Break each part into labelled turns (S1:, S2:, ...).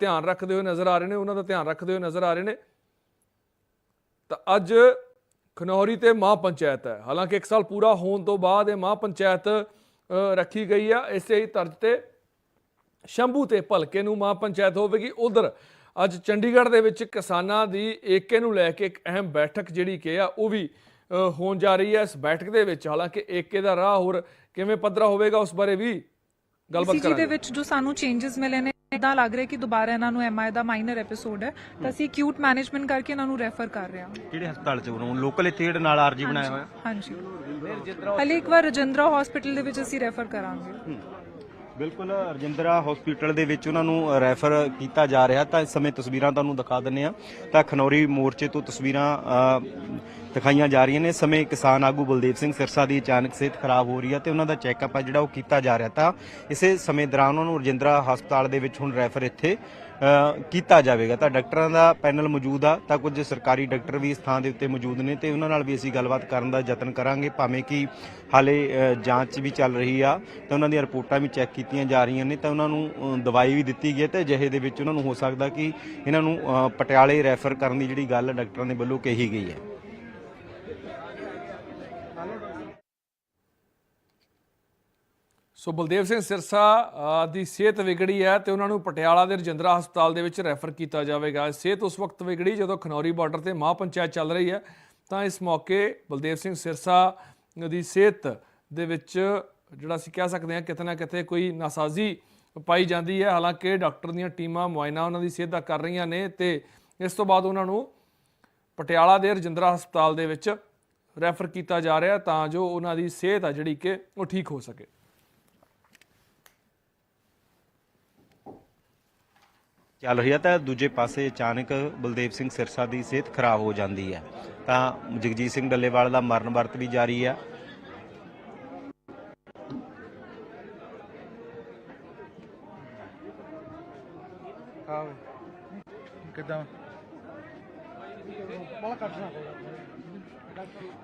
S1: ਧਿਆਨ ਰੱਖਦੇ ਹੋਏ ਨਜ਼ਰ ਆ ਰਹੇ ਨੇ ਉਹਨਾਂ ਦਾ ਧਿਆਨ ਰੱਖਦੇ ਹੋਏ ਨਜ਼ਰ ਆ ਰਹੇ ਨੇ। ਤਾਂ ਅੱਜ ਖਨੌਰੀ ਤੇ ਮਾਂ ਪੰਚਾਇਤ ਹੈ। ਹਾਲਾਂਕਿ 1 ਸਾਲ ਪੂਰਾ ਹੋਣ ਤੋਂ ਬਾਅਦ ਇਹ ਮਾਂ ਪੰਚਾਇਤ ਰੱਖੀ ਗਈ ਆ। ਇਸੇ ਹੀ ਤਰਜ਼ ਤੇ ਸ਼ੰਭੂ ਤੇ ਭਲਕੇ ਨੂੰ ਮਾਂ ਪੰਚਾਇਤ ਹੋਵੇਗੀ। ਉਧਰ ਅੱਜ ਚੰਡੀਗੜ੍ਹ ਦੇ ਵਿੱਚ ਕਿਸਾਨਾਂ ਦੀ ਏਕੇ ਨੂੰ ਲੈ ਕੇ ਇੱਕ ਅਹਿਮ ਬੈਠਕ ਜਿਹੜੀ ਕਿ ਆ ਉਹ ਵੀ ਹੋਣ ਜਾ ਰਹੀ ਹੈ। ਇਸ ਬੈਠਕ ਦੇ ਵਿੱਚ ਹਾਲਾਂਕਿ ਏਕੇ ਦਾ ਰਾਹ ਹੋਰ ਕਿਵੇਂ ਪੱਧਰਾ ਹੋਵੇਗਾ ਉਸ ਬਾਰੇ ਵੀ ਗੱਲਬਾਤ
S2: ਦੇ
S1: ਕਰਾਂਗੇ।
S2: ਵਿੱਚ ਜੋ ਸਾਨੂੰ ਚੇਂਜਸ ਮਿਲੇ ਨੇ ਇਦਾਂ ਲੱਗ ਰਿਹਾ ਕਿ ਦੁਬਾਰਾ ਇਹਨਾਂ ਨੂੰ ਐਮਆਈ ਦਾ ਮਾਈਨਰ ਐਪੀਸੋਡ ਹੈ ਤਾਂ ਅਸੀਂ ਕਿਊਟ ਮੈਨੇਜਮੈਂਟ ਕਰਕੇ ਇਹਨਾਂ ਨੂੰ ਰੈਫਰ ਕਰ ਰਹੇ ਹਾਂ।
S3: ਕਿਹੜੇ ਹਸਪਤਾਲ ਚ ਉਹਨਾਂ ਲੋਕਲ ਇੱਥੇ ਜਿਹੜੇ ਨਾਲ ਆਰਜੀ ਬਣਾਇਆ ਹੋਇਆ?
S2: ਹਾਂਜੀ। ਹਲੇ ਇੱਕ ਵਾਰ ਰਜਿੰਦਰਾ ਹਸਪੀਟਲ ਦੇ ਵਿੱਚ ਅਸੀਂ ਰੈਫਰ ਕਰਾਂਗੇ।
S3: ਬਿਲਕੁਲ, ਰਜਿੰਦਰਾ ਹਸਪੀਟਲ ਦੇ ਵਿੱਚ ਉਹਨਾਂ ਨੂੰ ਰੈਫਰ ਕੀਤਾ ਜਾ ਰਿਹਾ ਤਾਂ ਇਸ ਸਮੇਂ ਤਸਵੀਰਾਂ ਤੁਹਾਨੂੰ ਦਿਖਾ ਦਿੰਨੇ ਆ ਤਾਂ ਖਨੌਰੀ ਮੋਰਚੇ ਤੋਂ ਤਸਵੀਰਾਂ ਦਿਖਾਈਆਂ ਜਾ ਰਹੀਆਂ ਨੇ। ਇਸ ਸਮੇਂ ਕਿਸਾਨ ਆਗੂ ਬਲਦੇਵ ਸਿੰਘ ਸਿਰਸਾ ਦੀ ਅਚਾਨਕ ਸਿਹਤ ਖਰਾਬ ਹੋ ਰਹੀ ਹੈ ਤੇ ਉਹਨਾਂ ਦਾ ਚੈੱਕਅਪ ਆ ਜਿਹੜਾ ਉਹ ਕੀਤਾ ਜਾ ਰਿਹਾ। ਤਾਂ ਇਸੇ ਸਮੇਂ ਦੌਰਾਨ ਉਹਨਾਂ ਨੂੰ ਰਜਿੰਦਰਾ ਹਸਪਤਾਲ ਦੇ ਵਿੱਚ ਹੁਣ ਰੈਫਰ ਇੱਥੇ ਕੀਤਾ ਜਾਵੇਗਾ। ਤਾਂ ਡਾਕਟਰਾਂ ਦਾ ਪੈਨਲ ਮੌਜੂਦ ਆ। ਤਾਂ ਕੁਝ ਸਰਕਾਰੀ ਡਾਕਟਰ ਵੀ ਇਸ ਥਾਂ ਦੇ ਉੱਤੇ ਮੌਜੂਦ ਨੇ ਤੇ ਉਹਨਾਂ ਨਾਲ ਵੀ ਅਸੀਂ ਗੱਲਬਾਤ ਕਰਨ ਦਾ ਯਤਨ ਕਰਾਂਗੇ। ਭਾਵੇਂ ਕਿ ਹਾਲੇ ਜਾਂਚ ਵੀ ਚੱਲ ਰਹੀ ਆ, ਤਾਂ ਉਹਨਾਂ ਦੀਆਂ ਰਿਪੋਰਟਾਂ ਵੀ ਚੈੱਕ ਕੀਤੀਆਂ ਜਾ ਰਹੀਆਂ ਨੇ। ਤਾਂ ਉਹਨਾਂ ਨੂੰ ਦਵਾਈ ਵੀ ਦਿੱਤੀ ਗਈ ਹੈ ਤੇ ਅਜਿਹੇ ਦੇ ਵਿੱਚ ਉਹਨਾਂ ਨੂੰ ਹੋ ਸਕਦਾ ਕਿ ਇਹਨਾਂ ਨੂੰ ਪਟਿਆਲੇ ਰੈਫਰ ਕਰਨ ਦੀ ਜਿਹੜੀ ਗੱਲ ਡਾਕਟਰਾਂ ਦੇ ਵੱਲੋਂ ਕਹੀ ਗਈ ਹੈ।
S1: ਸੋ ਬਲਦੇਵ ਸਿੰਘ ਸਿਰਸਾ ਦੀ ਸਿਹਤ ਵਿਗੜੀ ਹੈ ਤੇ ਉਹਨਾਂ ਨੂੰ ਪਟਿਆਲਾ ਦੇ ਰਜਿੰਦਰਾ ਹਸਪਤਾਲ ਦੇ ਵਿੱਚ ਰੈਫਰ ਕੀਤਾ ਜਾਵੇਗਾ। ਸਿਹਤ ਉਸ ਵਕਤ ਵਿਗੜੀ ਜਦੋਂ ਖਨੌਰੀ ਬਾਰਡਰ ਤੇ ਮਾਂ ਪੰਚਾਇਤ ਚੱਲ ਰਹੀ ਹੈ। ਤਾਂ ਇਸ ਮੌਕੇ ਬਲਦੇਵ ਸਿੰਘ ਸਿਰਸਾ ਦੀ ਸਿਹਤ ਦੇ ਵਿੱਚ ਜਿਹੜਾ ਅਸੀਂ ਕਹਿ ਸਕਦੇ ਹਾਂ ਕਿਤੇ ਨਾ ਕਿਤੇ ਕੋਈ ਨਾਸਾਜ਼ੀ ਪਾਈ ਜਾਂਦੀ ਹੈ। ਹਾਲਾਂਕਿ ਡਾਕਟਰ ਦੀਆਂ ਟੀਮਾਂ ਮੁਆਇਨਾ ਉਹਨਾਂ ਦੀ ਸਿਹਤ ਦਾ ਕਰ ਰਹੀਆਂ ਨੇ ਤੇ ਇਸ ਤੋਂ ਬਾਅਦ ਉਹਨਾਂ ਨੂੰ ਪਟਿਆਲਾ ਦੇ ਰਜਿੰਦਰਾ ਹਸਪਤਾਲ ਦੇ ਵਿੱਚ ਰੈਫਰ ਕੀਤਾ ਜਾ ਰਿਹਾ ਤਾਂ ਜੋ ਉਹਨਾਂ ਦੀ ਸਿਹਤ ਆ ਜਿਹੜੀ ਕਿ ਉਹ ਠੀਕ ਹੋ ਸਕੇ।
S3: ਚੱਲ ਰਹੀ ਹੈ ਤਾਂ ਦੂਜੇ ਪਾਸੇ ਅਚਾਨਕ ਬਲਦੇਵ ਸਿੰਘ ਸਿਰਸਾ ਦੀ ਸਿਹਤ ਖਰਾਬ ਹੋ ਜਾਂਦੀ ਹੈ। ਤਾਂ ਜਗਜੀਤ ਸਿੰਘ ਡੱਲੇਵਾਲ ਦਾ ਮਰਨ ਵਰਤ ਵੀ ਜਾਰੀ ਹੈ
S4: ਕਿਦਾਂ?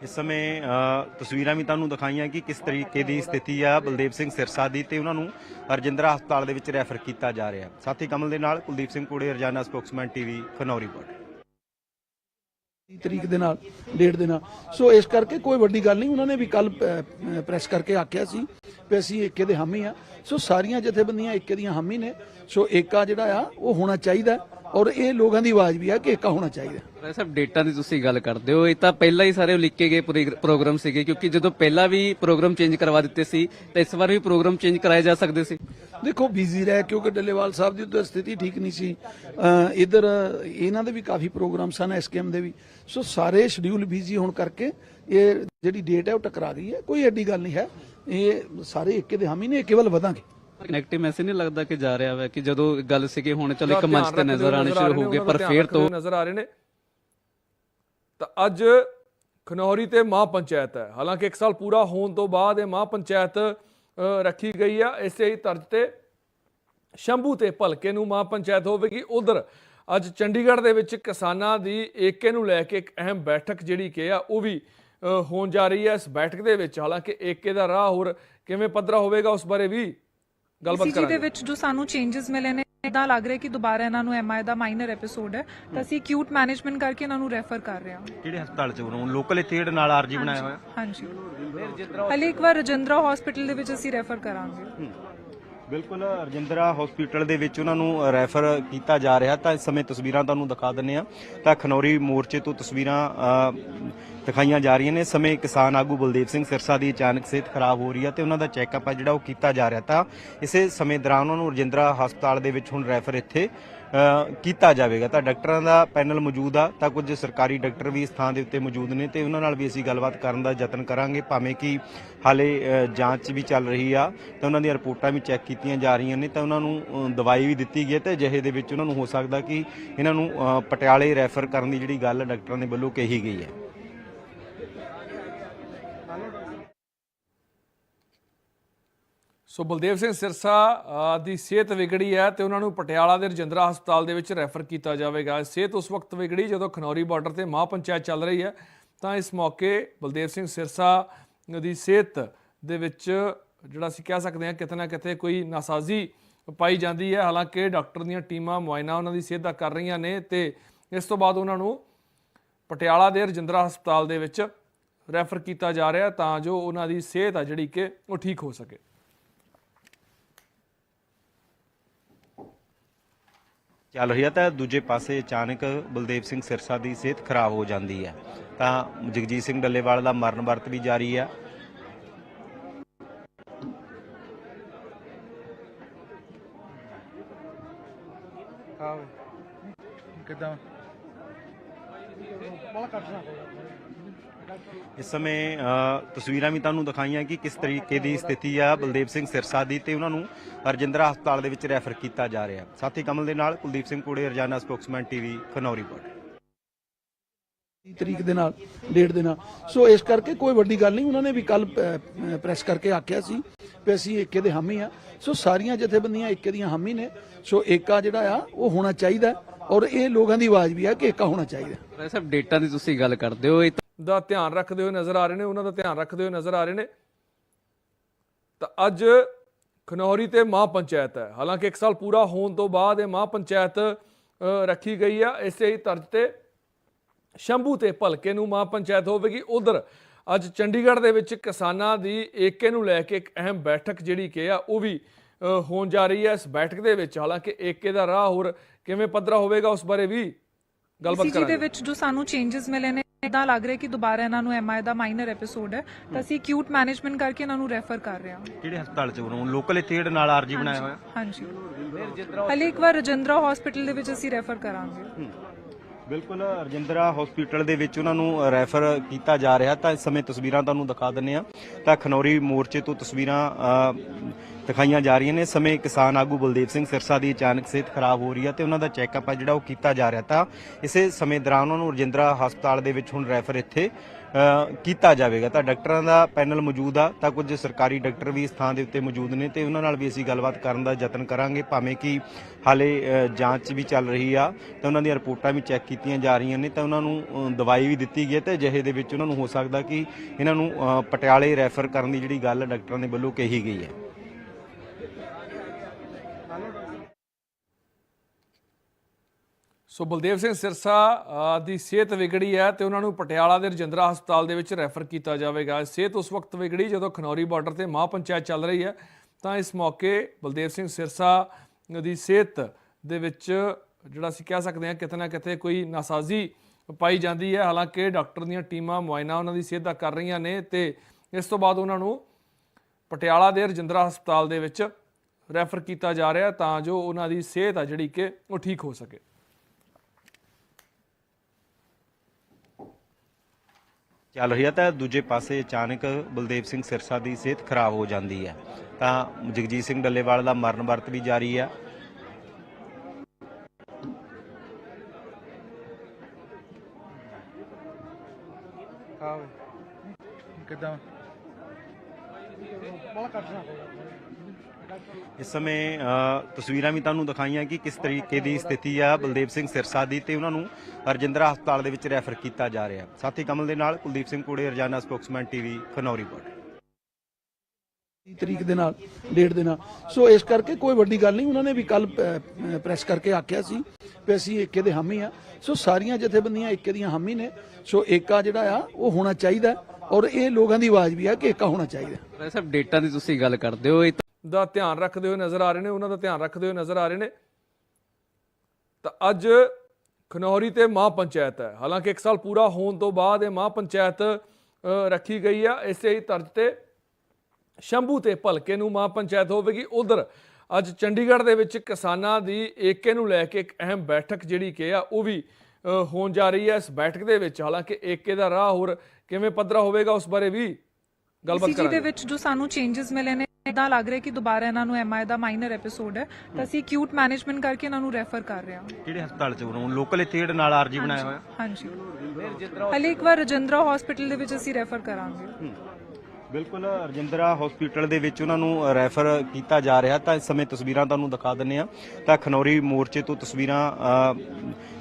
S3: ਇਸ ਸਮੇਂ ਤਸਵੀਰਾਂ ਵੀ ਤੁਹਾਨੂੰ ਦਿਖਾਈਆਂ ਕਿ ਕਿਸ ਤਰੀਕੇ ਦੀ ਸਥਿਤੀ ਆ ਬਲਦੇਵ ਸਿੰਘ ਸਿਰਸਾ ਦੀ ਤੇ ਉਹਨਾਂ ਨੂੰ ਰਜਿੰਦਰਾ ਹਸਪਤਾਲ ਦੇ ਵਿੱਚ ਰੈਫਰ ਕੀਤਾ ਜਾ ਰਿਹਾ। ਸਾਥੀ ਕਮਲ ਦੇ ਨਾਲ Kuldeep Singh Kore, Rozana Spokesman TV, Khanauri border.
S4: ਤਰੀਕ ਦੇ ਨਾਲ, ਡੇਟ ਦੇ ਨਾਲ। ਸੋ ਇਸ ਕਰਕੇ ਕੋਈ ਵੱਡੀ ਗੱਲ ਨਹੀਂ, ਉਹਨਾਂ ਨੇ ਵੀ ਕੱਲ ਪ੍ਰੈਸ ਕਰਕੇ ਆਖਿਆ ਸੀ ਵੀ ਅਸੀਂ ਏਕੇ ਦੇ ਹਾਮੀ ਆ ਸੋ ਸਾਰੀਆਂ ਜਥੇਬੰਦੀਆਂ ਏਕੇ ਦੀਆਂ ਹਾਮੀ ਨੇ। ਸੋ ਏਕਾ ਜਿਹੜਾ ਆ, ਉਹ ਹੋਣਾ ਚਾਹੀਦਾ। ਔਰ ਇਹ ਲੋਕਾਂ ਦੀ ਆਵਾਜ਼ ਵੀ ਆ ਕਿ ਏਕਾ ਹੋਣਾ ਚਾਹੀਦਾ।
S5: ਰਾਏ ਸਾਹਿਬ ਡੇਟਾ ਦੀ ਤੁਸੀਂ ਗੱਲ ਕਰਦੇ ਹੋ ਇਹ ਤਾਂ ਪਹਿਲਾਂ ਹੀ ਸਾਰੇ ਲਿਖੇ ਗਏ ਪ੍ਰੋਗਰ- ਪ੍ਰੋਗਰਾਮ ਸੀਗੇ ਕਿਉਂਕਿ ਜਦੋਂ ਪਹਿਲਾਂ ਵੀ ਪ੍ਰੋਗਰਾਮ ਚੇਂਜ ਕਰਵਾ ਦਿੱਤੇ ਸੀ ਤਾਂ ਇਸ ਵਾਰ ਵੀ ਪ੍ਰੋਗਰਾਮ ਚੇਂਜ ਕਰਾਏ ਜਾ ਸਕਦੇ ਸੀ।
S4: ਦੇਖੋ ਬਿਜ਼ੀ ਰਹਿ ਕਿਉਂਕਿ ਡੱਲੇਵਾਲ ਸਾਹਿਬ ਦੀ ਉਧਰ ਸਥਿਤੀ ਠੀਕ ਨਹੀਂ ਸੀ। ਇਧਰ ਇਹਨਾਂ ਦੇ ਵੀ ਕਾਫੀ ਪ੍ਰੋਗਰਾਮ ਸਨ ਐਸਕੇਐਮ ਦੇ ਵੀ। ਸੋ ਸਾਰੇ ਸ਼ਡਿਊਲ ਬਿਜ਼ੀ ਹੋਣ ਕਰਕੇ ਇਹ ਜਿਹੜੀ ਡੇਟ ਹੈ ਉਹ ਟਕਰਾ ਗਈ ਹੈ। ਕੋਈ ਐਡੀ ਗੱਲ ਨਹੀਂ ਹੈ। ਇਹ ਸਾਰੇ ਏਕੇ ਦੇ ਹਾਮੀ ਨੇ ਏਕੇ ਵੱਲ ਵਧਾਂਗੇ।
S5: ਨੈਗੇਟਿਵ ਮੈਸੇਜ ਨਹੀਂ ਲੱਗਦਾ ਕਿ ਜਾ ਰਿਹਾ ਹੈ ਕਿ ਜਦੋਂ ਗੱਲ ਸੀਗੀ ਹੁਣ ਚਲੋ ਇੱਕ ਮੰਚ ਤੇ ਨਜ਼ਰ ਆਣੇ ਸ਼ੁਰੂ ਹੋ ਗਏ ਪਰ ਫੇਰ ਤੋਂ
S1: ਨਜ਼ਰ ਆ ਰਹੇ ਨੇ। ਤਾਂ ਅੱਜ ਖਨੌਰੀ ਤੇ ਮਾਂ ਪੰਚਾਇਤ ਹੈ। ਹਾਲਾਂਕਿ 1 ਸਾਲ ਪੂਰਾ ਹੋਣ ਤੋਂ ਬਾਅਦ ਇਹ ਮਾਂ ਪੰਚਾਇਤ ਰੱਖੀ ਗਈ ਆ। ਇਸੇ ਹੀ ਤਰਜ਼ ਤੇ ਸ਼ੰਭੂ ਤੇ ਭਲਕੇ ਨੂੰ ਮਾਂ ਪੰਚਾਇਤ ਹੋਵੇਗੀ। ਉਧਰ ਅੱਜ ਚੰਡੀਗੜ੍ਹ ਦੇ ਵਿੱਚ ਕਿਸਾਨਾਂ ਦੀ ਏਕੇ ਨੂੰ ਲੈ ਕੇ ਇੱਕ ਅਹਿਮ ਬੈਠਕ ਜਿਹੜੀ ਕਿ ਆ ਉਹ ਵੀ ਹੋਣ ਜਾ ਰਹੀ ਹੈ। ਇਸ ਬੈਠਕ ਦੇ ਵਿੱਚ ਹਾਲਾਂਕਿ ਏਕੇ ਦਾ ਰਾਹ ਹੋਰ ਕਿਵੇਂ ਪੱਧਰਾ ਹੋਵੇਗਾ ਉਸ ਬਾਰੇ ਵੀ ਗੱਲਬਾਤ
S2: ਸੀਜੀ ਦੇ
S1: ਕਰਾਂਗੇ।
S2: ਵਿੱਚ ਜੋ ਸਾਨੂੰ ਚੇਂਜਸ ਮਿਲੇ ਨੇ ਇਦਾਂ ਲੱਗ ਰਿਹਾ ਕਿ ਦੁਬਾਰਾ ਇਹਨਾਂ ਨੂੰ ਐਮਆਈ ਦਾ ਮਾਈਨਰ ਐਪੀਸੋਡ ਹੈ। ਤਾਂ ਅਸੀਂ ਕਿਊਟ ਮੈਨੇਜਮੈਂਟ ਕਰਕੇ ਇਹਨਾਂ ਨੂੰ ਰੈਫਰ ਕਰ ਰਹੇ ਹਾਂ।
S3: ਕਿਹੜੇ ਹਸਪਤਾਲ ਚ ਉਹਨਾਂ ਲੋਕਲ ਇੱਥੇ ਜਿਹੜੇ ਨਾਲ ਆਰਜੀ ਬਣਾਇਆ ਹੋਇਆ?
S2: ਹਾਂਜੀ। ਹਲੇ ਇੱਕ ਵਾਰ ਰਜਿੰਦਰਾ ਹਸਪੀਟਲ ਦੇ ਵਿੱਚ ਅਸੀਂ ਰੈਫਰ ਕਰਾਂਗੇ।
S3: ਬਿਲਕੁਲ, ਰਜਿੰਦਰਾ ਹਸਪੀਟਲ ਦੇ ਵਿੱਚ ਉਹਨਾਂ ਨੂੰ ਰੈਫਰ ਕੀਤਾ ਜਾ ਰਿਹਾ। ਤਾਂ ਇਸ ਸਮੇਂ ਤਸਵੀਰਾਂ ਤੁਹਾਨੂੰ ਦਿਖਾ ਦਿੰਨੇ ਆ ਤਾਂ ਖਨੌਰੀ ਮੋਰਚੇ ਤੋਂ ਤਸਵੀਰਾਂ ਦਿਖਾਈਆਂ ਜਾ ਰਹੀਆਂ ਨੇ। ਇਸ ਸਮੇਂ ਕਿਸਾਨ ਆਗੂ ਬਲਦੇਵ ਸਿੰਘ ਸਿਰਸਾ ਦੀ ਅਚਾਨਕ ਸਿਹਤ ਖਰਾਬ ਹੋ ਰਹੀ ਹੈ ਤੇ ਉਹਨਾਂ ਦਾ ਚੈੱਕਅਪ ਆ ਜਿਹੜਾ ਉਹ ਕੀਤਾ ਜਾ ਰਿਹਾ। ਤਾਂ ਇਸੇ ਸਮੇਂ ਦੌਰਾਨ ਉਹਨਾਂ ਨੂੰ ਰਜਿੰਦਰਾ ਹਸਪਤਾਲ ਦੇ ਵਿੱਚ ਹੁਣ ਰੈਫਰ ਇੱਥੇ ਕੀਤਾ ਜਾਵੇਗਾ। ਤਾਂ ਡਾਕਟਰਾਂ ਦਾ ਪੈਨਲ ਮੌਜੂਦ ਆ, ਤਾਂ ਕੁਝ ਸਰਕਾਰੀ ਡਾਕਟਰ ਵੀ ਇਸ ਥਾਂ ਦੇ ਉੱਤੇ ਮੌਜੂਦ ਨੇ ਤੇ ਉਹਨਾਂ ਨਾਲ ਵੀ ਅਸੀਂ ਗੱਲਬਾਤ ਕਰਨ ਦਾ ਯਤਨ ਕਰਾਂਗੇ। ਭਾਵੇਂ ਕਿ ਹਾਲੇ ਜਾਂਚ ਵੀ ਚੱਲ ਰਹੀ ਆ, ਤਾਂ ਉਹਨਾਂ ਦੀਆਂ ਰਿਪੋਰਟਾਂ ਵੀ ਚੈੱਕ ਕੀਤੀਆਂ ਜਾ ਰਹੀਆਂ ਨੇ, ਤਾਂ ਉਹਨਾਂ ਨੂੰ ਦਵਾਈ ਵੀ ਦਿੱਤੀ ਗਈ ਹੈ ਤੇ ਅਜਿਹੇ ਦੇ ਵਿੱਚ ਉਹਨਾਂ ਨੂੰ ਹੋ ਸਕਦਾ ਕਿ ਇਹਨਾਂ ਨੂੰ ਪਟਿਆਲੇ ਰੈਫਰ ਕਰਨ ਦੀ ਜਿਹੜੀ ਗੱਲ ਡਾਕਟਰਾਂ ਦੇ ਵੱਲੋਂ ਕਹੀ ਗਈ ਹੈ।
S1: ਸੋ ਬਲਦੇਵ ਸਿੰਘ ਸਿਰਸਾ ਦੀ ਸਿਹਤ ਵਿਗੜੀ ਹੈ ਤੇ ਉਹਨਾਂ ਨੂੰ ਪਟਿਆਲਾ ਦੇ ਰਜਿੰਦਰਾ ਹਸਪਤਾਲ ਦੇ ਵਿੱਚ ਰੈਫਰ ਕੀਤਾ ਜਾਵੇਗਾ। ਸਿਹਤ ਉਸ ਵਕਤ ਵਿਗੜੀ ਜਦੋਂ ਖਨੌਰੀ ਬਾਰਡਰ ਤੇ ਮਾਂ ਪੰਚਾਇਤ ਚੱਲ ਰਹੀ ਹੈ। ਤਾਂ ਇਸ ਮੌਕੇ ਬਲਦੇਵ ਸਿੰਘ ਸਿਰਸਾ ਦੀ ਸਿਹਤ ਦੇ ਵਿੱਚ ਜਿਹੜਾ ਅਸੀਂ ਕਹਿ ਸਕਦੇ ਹਾਂ ਕਿਤੇ ਨਾ ਕਿਤੇ ਕੋਈ ਨਾਸਾਜ਼ੀ ਪਾਈ ਜਾਂਦੀ ਹੈ। ਹਾਲਾਂਕਿ ਡਾਕਟਰ ਦੀਆਂ ਟੀਮਾਂ ਮੁਆਇਨਾ ਉਹਨਾਂ ਦੀ ਸਿਹਤ ਦਾ ਕਰ ਰਹੀਆਂ ਨੇ ਤੇ ਇਸ ਤੋਂ ਬਾਅਦ ਉਹਨਾਂ ਨੂੰ ਪਟਿਆਲਾ ਦੇ ਰਜਿੰਦਰਾ ਹਸਪਤਾਲ ਦੇ ਵਿੱਚ ਰੈਫਰ ਕੀਤਾ ਜਾ ਰਿਹਾ ਤਾਂ ਜੋ ਉਹਨਾਂ ਦੀ ਸਿਹਤ ਆ ਜਿਹੜੀ ਕਿ ਉਹ ਠੀਕ ਹੋ ਸਕੇ।
S3: ਚੱਲ ਰਹੀ ਹੈ ਤਾਂ ਦੂਜੇ ਪਾਸੇ ਅਚਾਨਕ ਬਲਦੇਵ ਸਿੰਘ ਸਿਰਸਾ ਦੀ ਸਿਹਤ ਖਰਾਬ ਹੋ ਜਾਂਦੀ ਹੈ। ਤਾਂ ਜਗਜੀਤ ਸਿੰਘ ਡੱਲੇਵਾਲ ਦਾ ਮਰਨ ਵਰਤ ਵੀ ਜਾਰੀ ਹੈ
S6: ਕਿਦਾਂ?
S3: ਇਸ ਸਮੇਂ ਤਸਵੀਰਾਂ ਵੀ ਤੁਹਾਨੂੰ ਦਿਖਾਈਆਂ ਕਿ ਕਿਸ ਤਰੀਕੇ ਦੀ ਸਥਿਤੀ ਆ ਬਲਦੇਵ ਸਿੰਘ ਸਿਰਸਾ ਦੀ ਤੇ ਉਹਨਾਂ ਨੂੰ ਰਜਿੰਦਰਾ ਹਸਪਤਾਲ ਦੇ ਵਿੱਚ ਰੈਫਰ ਕੀਤਾ ਜਾ ਰਿਹਾ। ਸਾਥੀ ਕਮਲ ਦੇ ਨਾਲ Kuldeep Singh Kore Rozana Spokesman TV Khanauri border
S4: ਤਰੀਕ ਦੇ ਨਾਲ ਡੇਟ ਦੇ ਨਾਲ। ਸੋ ਇਸ ਕਰਕੇ ਕੋਈ ਵੱਡੀ ਗੱਲ ਨਹੀਂ ਉਹਨਾਂ ਨੇ ਵੀ ਕੱਲ ਪ੍ਰੈਸ ਕਰਕੇ ਆਖਿਆ ਸੀ ਵੀ ਅਸੀਂ ਏਕੇ ਦੇ ਹਾਮੀ ਆ। ਸੋ ਸਾਰੀਆਂ ਜਥੇਬੰਦੀਆਂ ਏਕੇ ਦੀਆਂ ਹਾਮੀ ਨੇ। ਸੋ ਏਕਾ ਜਿਹੜਾ ਆ ਉਹ ਹੋਣਾ ਚਾਹੀਦਾ ਔਰ ਇਹ ਲੋਕਾਂ ਦੀ ਆਵਾਜ਼ ਵੀ ਆ ਕਿ ਏਕਾ ਹੋਣਾ ਚਾਹੀਦਾ
S5: ਸਭ ਡੇਟਾ ਦੀ ਤੁਸੀਂ ਗੱਲ ਕਰਦੇ ਹੋ
S1: ਦਾ ਧਿਆਨ ਰੱਖਦੇ ਹੋਏ ਨਜ਼ਰ ਆ ਰਹੇ ਨੇ ਉਹਨਾਂ ਦਾ ਧਿਆਨ ਰੱਖਦੇ ਹੋਏ ਨਜ਼ਰ ਆ ਰਹੇ ਨੇ। ਤਾਂ ਅੱਜ ਖਨੌਰੀ ਤੇ ਮਹਾ ਪੰਚਾਇਤ ਹੈ। ਹਾਲਾਂਕਿ ਇੱਕ ਸਾਲ ਪੂਰਾ ਹੋਣ ਤੋਂ ਬਾਅਦ ਇਹ ਮਹਾ ਪੰਚਾਇਤ ਰੱਖੀ ਗਈ ਆ। ਇਸੇ ਹੀ ਤਰਜ਼ ਤੇ ਸ਼ੰਭੂ ਤੇ ਭਲਕੇ ਨੂੰ ਮਹਾ ਪੰਚਾਇਤ ਹੋਵੇਗੀ। ਉਧਰ ਅੱਜ ਚੰਡੀਗੜ੍ਹ ਦੇ ਵਿੱਚ ਕਿਸਾਨਾਂ ਦੀ ਏਕੇ ਨੂੰ ਲੈ ਕੇ ਇੱਕ ਅਹਿਮ ਬੈਠਕ ਜਿਹੜੀ ਕਿ ਆ ਉਹ ਵੀ ਹੋਣ ਜਾ ਰਹੀ ਹੈ ਇਸ ਬੈਠਕ ਦੇ ਵਿੱਚ। ਹਾਲਾਂਕਿ ਏਕੇ ਦਾ ਰਾਹ ਹੋਰ ਕਿਵੇਂ ਪੱਧਰਾ ਹੋਵੇਗਾ ਉਸ ਬਾਰੇ ਵੀ ਗੱਲਬਾਤ
S2: ਸੀਜੀ ਦੇ
S1: ਕਰਾਂਗੇ।
S2: ਵਿੱਚ ਜੋ ਸਾਨੂੰ ਚੇਂਜਸ ਮਿਲੇ ਨੇ ਇਦਾਂ ਲੱਗ ਰਿਹਾ ਕਿ ਦੁਬਾਰਾ ਇਹਨਾਂ ਨੂੰ ਐਮਆਈ ਦਾ ਮਾਈਨਰ ਐਪੀਸੋਡ ਹੈ ਤਾਂ ਅਸੀਂ ਕਿਊਟ ਮੈਨੇਜਮੈਂਟ ਕਰਕੇ ਇਹਨਾਂ ਨੂੰ ਰੈਫਰ ਕਰ ਰਹੇ ਹਾਂ।
S3: ਕਿਹੜੇ ਹਸਪਤਾਲ ਚ ਬਣਾਉਂ ਲੋਕਲ ਇੱਥੇ ਜਿਹੜੇ ਨਾਲ ਆਰਜੀ ਬਣਾਇਆ ਹੋਇਆ?
S2: ਹਾਂਜੀ। ਹਲੇ ਇੱਕ ਵਾਰ ਰਜਿੰਦਰਾ ਹਸਪੀਟਲ ਦੇ ਵਿੱਚ ਅਸੀਂ ਰੈਫਰ ਕਰਾਂਗੇ।
S3: ਬਿਲਕੁਲ ਰਜਿੰਦਰਾ ਹਸਪੀਟਲ ਦੇ ਵਿੱਚ ਉਹਨਾਂ ਨੂੰ ਰੈਫਰ ਕੀਤਾ ਜਾ ਰਿਹਾ ਤਾਂ ਇਸ ਸਮੇਂ ਤਸਵੀਰਾਂ ਤੁਹਾਨੂੰ ਦਿਖਾ ਦਿੰਨੇ ਆ ਤਾਂ ਖਨੌਰੀ ਮੋਰਚੇ ਤੋਂ ਤਸਵੀਰਾਂ ਦਿਖਾਈਆਂ ਜਾ ਰਹੀਆਂ ਨੇ। ਇਸ ਸਮੇਂ ਕਿਸਾਨ ਆਗੂ ਬਲਦੇਵ ਸਿੰਘ ਸਿਰਸਾ ਦੀ ਅਚਾਨਕ ਸਿਹਤ ਖਰਾਬ ਹੋ ਰਹੀ ਹੈ ਤੇ ਉਹਨਾਂ ਦਾ ਚੈੱਕਅਪ ਆ ਜਿਹੜਾ ਉਹ ਕੀਤਾ ਜਾ ਰਿਹਾ ਤਾਂ ਇਸੇ ਸਮੇਂ ਦੌਰਾਨ ਉਹਨਾਂ ਨੂੰ ਰਜਿੰਦਰਾ ਹਸਪਤਾਲ ਦੇ ਵਿੱਚ ਹੁਣ ਰੈਫਰ ਇੱਥੇ ਕੀਤਾ ਜਾਵੇਗਾ। ਤਾਂ ਡਾਕਟਰਾਂ ਦਾ ਪੈਨਲ ਮੌਜੂਦ ਆ ਤਾਂ ਕੁਝ ਸਰਕਾਰੀ ਡਾਕਟਰ ਵੀ ਇਸ ਥਾਂ ਦੇ ਉੱਤੇ ਮੌਜੂਦ ਨੇ ਤੇ ਉਹਨਾਂ ਨਾਲ ਵੀ ਅਸੀਂ ਗੱਲਬਾਤ ਕਰਨ ਦਾ ਯਤਨ ਕਰਾਂਗੇ। ਭਾਵੇਂ ਕਿ ਹਾਲੇ ਜਾਂਚ ਵੀ ਚੱਲ ਰਹੀ ਆ ਤੇ ਉਹਨਾਂ ਦੀਆਂ ਰਿਪੋਰਟਾਂ ਵੀ ਚੈੱਕ ਕੀਤੀਆਂ ਜਾ ਰਹੀਆਂ ਨੇ ਤਾਂ ਉਹਨਾਂ ਨੂੰ ਦਵਾਈ ਵੀ ਦਿੱਤੀ ਗਈ ਹੈ ਤੇ ਅਜਿਹੇ ਦੇ ਵਿੱਚ ਉਹਨਾਂ ਨੂੰ ਹੋ ਸਕਦਾ ਕਿ ਇਹਨਾਂ ਨੂੰ ਪਟਿਆਲੇ ਰੈਫਰ ਕਰਨ ਦੀ ਜਿਹੜੀ ਗੱਲ ਡਾਕਟਰਾਂ ਦੇ ਵੱਲੋਂ ਕਹੀ ਗਈ ਹੈ।
S1: ਸੋ ਬਲਦੇਵ ਸਿੰਘ ਸਿਰਸਾ ਦੀ ਸਿਹਤ ਵਿਗੜੀ ਹੈ ਤੇ ਉਹਨਾਂ ਨੂੰ ਪਟਿਆਲਾ ਦੇ ਰਜਿੰਦਰਾ ਹਸਪਤਾਲ ਦੇ ਵਿੱਚ ਰੈਫਰ ਕੀਤਾ ਜਾਵੇਗਾ। ਸਿਹਤ ਉਸ ਵਕਤ ਵਿਗੜੀ ਜਦੋਂ ਖਨੌਰੀ ਬਾਰਡਰ ਤੇ ਮਹਾ ਪੰਚਾਇਤ ਚੱਲ ਰਹੀ ਹੈ। ਤਾਂ ਇਸ ਮੌਕੇ ਬਲਦੇਵ ਸਿੰਘ ਸਿਰਸਾ ਦੀ ਸਿਹਤ ਦੇ ਵਿੱਚ ਜਿਹੜਾ ਅਸੀਂ ਕਹਿ ਸਕਦੇ ਹਾਂ ਕਿਤੇ ਨਾ ਕਿਤੇ ਕੋਈ ਨਾਸਾਜ਼ੀ ਪਾਈ ਜਾਂਦੀ ਹੈ। ਹਾਲਾਂਕਿ ਡਾਕਟਰ ਦੀਆਂ ਟੀਮਾਂ ਮੁਆਇਨਾ ਉਹਨਾਂ ਦੀ ਸਿਹਤ ਦਾ ਕਰ ਰਹੀਆਂ ਨੇ ਤੇ ਇਸ ਤੋਂ ਬਾਅਦ ਉਹਨਾਂ ਨੂੰ ਪਟਿਆਲਾ ਦੇ ਰਜਿੰਦਰਾ ਹਸਪਤਾਲ ਦੇ ਵਿੱਚ ਰੈਫਰ ਕੀਤਾ ਜਾ ਰਿਹਾ ਤਾਂ ਜੋ ਉਹਨਾਂ ਦੀ ਸਿਹਤ ਆ ਜਿਹੜੀ ਕਿ ਉਹ ਠੀਕ ਹੋ ਸਕੇ।
S3: ਚੱਲ ਰਹੀ ਤਾਂ ਦੂਜੇ ਪਾਸੇ ਅਚਾਨਕ ਬਲਦੇਵ ਸਿੰਘ ਸਿਰਸਾ ਦੀ ਸਿਹਤ ਖਰਾਬ ਹੋ ਜਾਂਦੀ ਹੈ ਤਾਂ ਜਗਜੀਤ ਸਿੰਘ ਡੱਲੇਵਾਲ ਦਾ ਮਰਨ ਵਰਤ ਵੀ ਜਾਰੀ ਹੈ
S6: ਕਿਦਾਂ?
S3: ਇਸ ਸਮੇਂ ਤਸਵੀਰਾਂ ਵੀ ਤੁਹਾਨੂੰ ਦਿਖਾਈਆਂ ਕਿ ਕਿਸ ਤਰੀਕੇ ਦੀ ਸਥਿਤੀ ਆ ਬਲਦੇਵ ਸਿੰਘ ਸਿਰਸਾ ਦੀ ਤੇ ਉਹਨਾਂ ਨੂੰ ਰਜਿੰਦਰਾ ਹਸਪਤਾਲ ਦੇ ਵਿੱਚ ਰੈਫਰ ਕੀਤਾ ਜਾ ਰਿਹਾ। ਸਾਥੀ ਕਮਲ ਦੇ ਨਾਲ Kuldeep Singh Kore Rozana Spokesman TV Khanauri border
S4: ਤਰੀਕ ਦੇ ਨਾਲ ਡੇਟ ਦੇ ਨਾਲ। ਸੋ ਇਸ ਕਰਕੇ ਕੋਈ ਵੱਡੀ ਗੱਲ ਨਹੀਂ ਉਹਨਾਂ ਨੇ ਵੀ ਕੱਲ ਪ੍ਰੈਸ ਕਰਕੇ ਆਖਿਆ ਸੀ ਵੀ ਅਸੀਂ ਏਕੇ ਦੇ ਹਾਮੀ ਆ। ਸੋ ਸਾਰੀਆਂ ਜਥੇਬੰਦੀਆਂ ਏਕੇ ਦੀਆਂ ਹਾਮੀ ਨੇ। ਸੋ ਏਕਾ ਜਿਹੜਾ ਆ ਉਹ ਹੋਣਾ ਚਾਹੀਦਾ ਔਰ ਇਹ ਲੋਕਾਂ ਦੀ ਆਵਾਜ਼ ਵੀ ਆ ਕਿ ਏਕਾ ਹੋਣਾ ਚਾਹੀਦਾ
S5: ਸਭ ਡੇਟਾ ਦੀ ਤੁਸੀਂ ਗੱਲ ਕਰਦੇ ਹੋ ਇਹ
S1: ਦਾ ਧਿਆਨ ਰੱਖਦੇ ਹੋਏ ਨਜ਼ਰ ਆ ਰਹੇ ਨੇ ਉਹਨਾਂ ਦਾ ਧਿਆਨ ਰੱਖਦੇ ਹੋਏ ਨਜ਼ਰ ਆ ਰਹੇ ਨੇ। ਤਾਂ ਅੱਜ ਖਨੌਰੀ ਤੇ ਮਹਾ ਪੰਚਾਇਤ ਹੈ। ਹਾਲਾਂਕਿ ਇੱਕ ਸਾਲ ਪੂਰਾ ਹੋਣ ਤੋਂ ਬਾਅਦ ਇਹ ਮਹਾ ਪੰਚਾਇਤ ਰੱਖੀ ਗਈ ਆ। ਇਸੇ ਹੀ ਤਰਜ਼ ਤੇ ਸ਼ੰਭੂ ਤੇ ਭਲਕੇ ਨੂੰ ਮਹਾ ਪੰਚਾਇਤ ਹੋਵੇਗੀ। ਉਧਰ ਅੱਜ ਚੰਡੀਗੜ੍ਹ ਦੇ ਵਿੱਚ ਕਿਸਾਨਾਂ ਦੀ ਏਕੇ ਨੂੰ ਲੈ ਕੇ ਇੱਕ ਅਹਿਮ ਬੈਠਕ ਜਿਹੜੀ ਕਿ ਆ ਉਹ ਵੀ ਹੋਣ ਜਾ ਰਹੀ ਹੈ। ਇਸ ਬੈਠਕ ਦੇ ਵਿੱਚ ਹਾਲਾਂਕਿ ਏਕੇ ਦਾ ਰਾਹ ਹੋਰ ਕਿਵੇਂ ਪੱਧਰਾ ਹੋਵੇਗਾ ਉਸ ਬਾਰੇ ਵੀ ਗੱਲਬਾਤ
S2: ਸੀਜੀ ਦੇ
S1: ਕਰਾਂਗੇ।
S2: ਵਿੱਚ ਜੋ ਸਾਨੂੰ ਚੇਂਜਸ ਮਿਲੇ ਨੇ ਇਦਾਂ ਲੱਗ ਰਿਹਾ ਕਿ ਦੁਬਾਰਾ ਇਹਨਾਂ ਨੂੰ ਐਮਆਈ ਦਾ ਮਾਈਨਰ ਐਪੀਸੋਡ ਹੈ ਤਾਂ ਅਸੀਂ ਕਿਊਟ ਮੈਨੇਜਮੈਂਟ ਕਰਕੇ ਇਹਨਾਂ ਨੂੰ ਰੈਫਰ ਕਰ ਰਹੇ ਹਾਂ।
S3: ਕਿਹੜੇ ਹਸਪਤਾਲ ਚ ਬਣਾਉਂ ਲੋਕਲ ਇੱਥੇ ਜਿਹੜੇ ਨਾਲ ਆਰਜੀ ਬਣਾਇਆ ਹੋਇਆ?
S2: ਹਾਂਜੀ ਹਲੇ ਇੱਕ ਵਾਰ ਰਜਿੰਦਰਾ ਹਸਪੀਟਲ ਦੇ ਵਿੱਚ ਅਸੀਂ ਰੈਫਰ ਕਰਾਂਗੇ।
S3: ਬਿਲਕੁਲ ਰਜਿੰਦਰਾ ਹਸਪੀਟਲ ਦੇ ਵਿੱਚ ਉਹਨਾਂ ਨੂੰ ਰੈਫਰ ਕੀਤਾ ਜਾ ਰਿਹਾ ਤਾਂ ਇਸ ਸਮੇਂ ਤਸਵੀਰਾਂ ਤੁਹਾਨੂੰ ਦਿਖਾ ਦਿੰਨੇ ਆ ਤਾਂ ਖਨੌਰੀ ਮੋਰਚੇ ਤੋਂ ਤਸਵੀਰਾਂ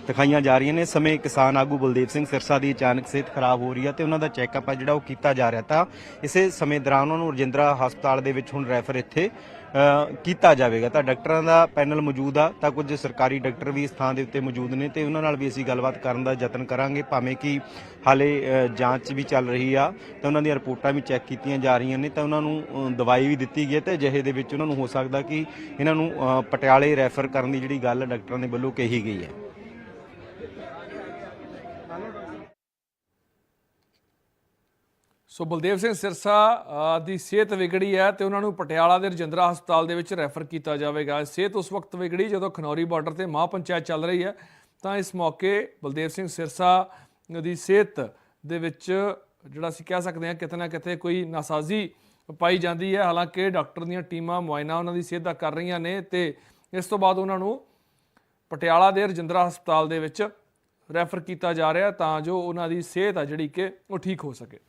S3: ਦਿਖਾਈਆਂ ਜਾ ਰਹੀਆਂ ਨੇ। ਇਸ ਸਮੇਂ ਕਿਸਾਨ ਆਗੂ ਬਲਦੇਵ ਸਿੰਘ ਸਿਰਸਾ ਦੀ ਅਚਾਨਕ ਸਿਹਤ ਖਰਾਬ ਹੋ ਰਹੀ ਹੈ ਤੇ ਉਹਨਾਂ ਦਾ ਚੈੱਕਅਪ ਆ ਜਿਹੜਾ ਉਹ ਕੀਤਾ ਜਾ ਰਿਹਾ ਤਾਂ ਇਸੇ ਸਮੇਂ ਦੌਰਾਨ ਉਹਨਾਂ ਨੂੰ ਰਜਿੰਦਰਾ ਹਸਪਤਾਲ ਦੇ ਵਿੱਚ ਹੁਣ ਰੈਫਰ ਇੱਥੇ ਕੀਤਾ ਜਾਵੇਗਾ। ਤਾਂ ਡਾਕਟਰਾਂ ਦਾ ਪੈਨਲ ਮੌਜੂਦ ਆ ਤਾਂ ਕੁਝ ਸਰਕਾਰੀ ਡਾਕਟਰ ਵੀ ਇਸ ਥਾਂ ਦੇ ਉੱਤੇ ਮੌਜੂਦ ਨੇ ਤੇ ਉਹਨਾਂ ਨਾਲ ਵੀ ਅਸੀਂ ਗੱਲਬਾਤ ਕਰਨ ਦਾ ਯਤਨ ਕਰਾਂਗੇ। ਭਾਵੇਂ ਕਿ ਹਾਲੇ ਜਾਂਚ ਵੀ ਚੱਲ ਰਹੀ ਆ ਤਾਂ ਉਹਨਾਂ ਦੀਆਂ ਰਿਪੋਰਟਾਂ ਵੀ ਚੈੱਕ ਕੀਤੀਆਂ ਜਾ ਰਹੀਆਂ ਨੇ ਤਾਂ ਉਹਨਾਂ ਨੂੰ ਦਵਾਈ ਵੀ ਦਿੱਤੀ ਗਈ ਹੈ ਤੇ ਅਜਿਹੇ ਦੇ ਵਿੱਚ ਉਹਨਾਂ ਨੂੰ ਹੋ ਸਕਦਾ ਕਿ ਇਹਨਾਂ ਨੂੰ ਪਟਿਆਲੇ ਰੈਫਰ ਕਰਨ ਦੀ ਜਿਹੜੀ ਗੱਲ ਡਾਕਟਰਾਂ ਦੇ ਵੱਲੋਂ ਕਹੀ ਗਈ ਹੈ।
S1: ਸੋ ਬਲਦੇਵ ਸਿੰਘ ਸਿਰਸਾ ਦੀ ਸਿਹਤ ਵਿਗੜੀ ਹੈ ਤੇ ਉਹਨਾਂ ਨੂੰ ਪਟਿਆਲਾ ਦੇ ਰਜਿੰਦਰਾ ਹਸਪਤਾਲ ਦੇ ਵਿੱਚ ਰੈਫਰ ਕੀਤਾ ਜਾਵੇਗਾ। ਸਿਹਤ ਉਸ ਵਕਤ ਵਿਗੜੀ ਜਦੋਂ ਖਨੌਰੀ ਬਾਰਡਰ ਤੇ ਮਹਾਂ ਪੰਚਾਇਤ ਚੱਲ ਰਹੀ ਹੈ। ਤਾਂ ਇਸ ਮੌਕੇ ਬਲਦੇਵ ਸਿੰਘ ਸਿਰਸਾ ਦੀ ਸਿਹਤ ਦੇ ਵਿੱਚ ਜਿਹੜਾ ਅਸੀਂ ਕਹਿ ਸਕਦੇ ਹਾਂ ਕਿਤੇ ਨਾ ਕਿਤੇ ਕੋਈ ਨਾਸਾਜ਼ੀ ਪਾਈ ਜਾਂਦੀ ਹੈ। ਹਾਲਾਂਕਿ ਡਾਕਟਰ ਦੀਆਂ ਟੀਮਾਂ ਮੁਆਇਨਾ ਉਹਨਾਂ ਦੀ ਸਿਹਤ ਦਾ ਕਰ ਰਹੀਆਂ ਨੇ ਤੇ ਇਸ ਤੋਂ ਬਾਅਦ ਉਹਨਾਂ ਨੂੰ ਪਟਿਆਲਾ ਦੇ ਰਜਿੰਦਰਾ ਹਸਪਤਾਲ ਦੇ ਵਿੱਚ ਰੈਫਰ ਕੀਤਾ ਜਾ ਰਿਹਾ ਤਾਂ ਜੋ ਉਹਨਾਂ ਦੀ ਸਿਹਤ ਆ ਜਿਹੜੀ ਕਿ ਉਹ ਠੀਕ ਹੋ ਸਕੇ।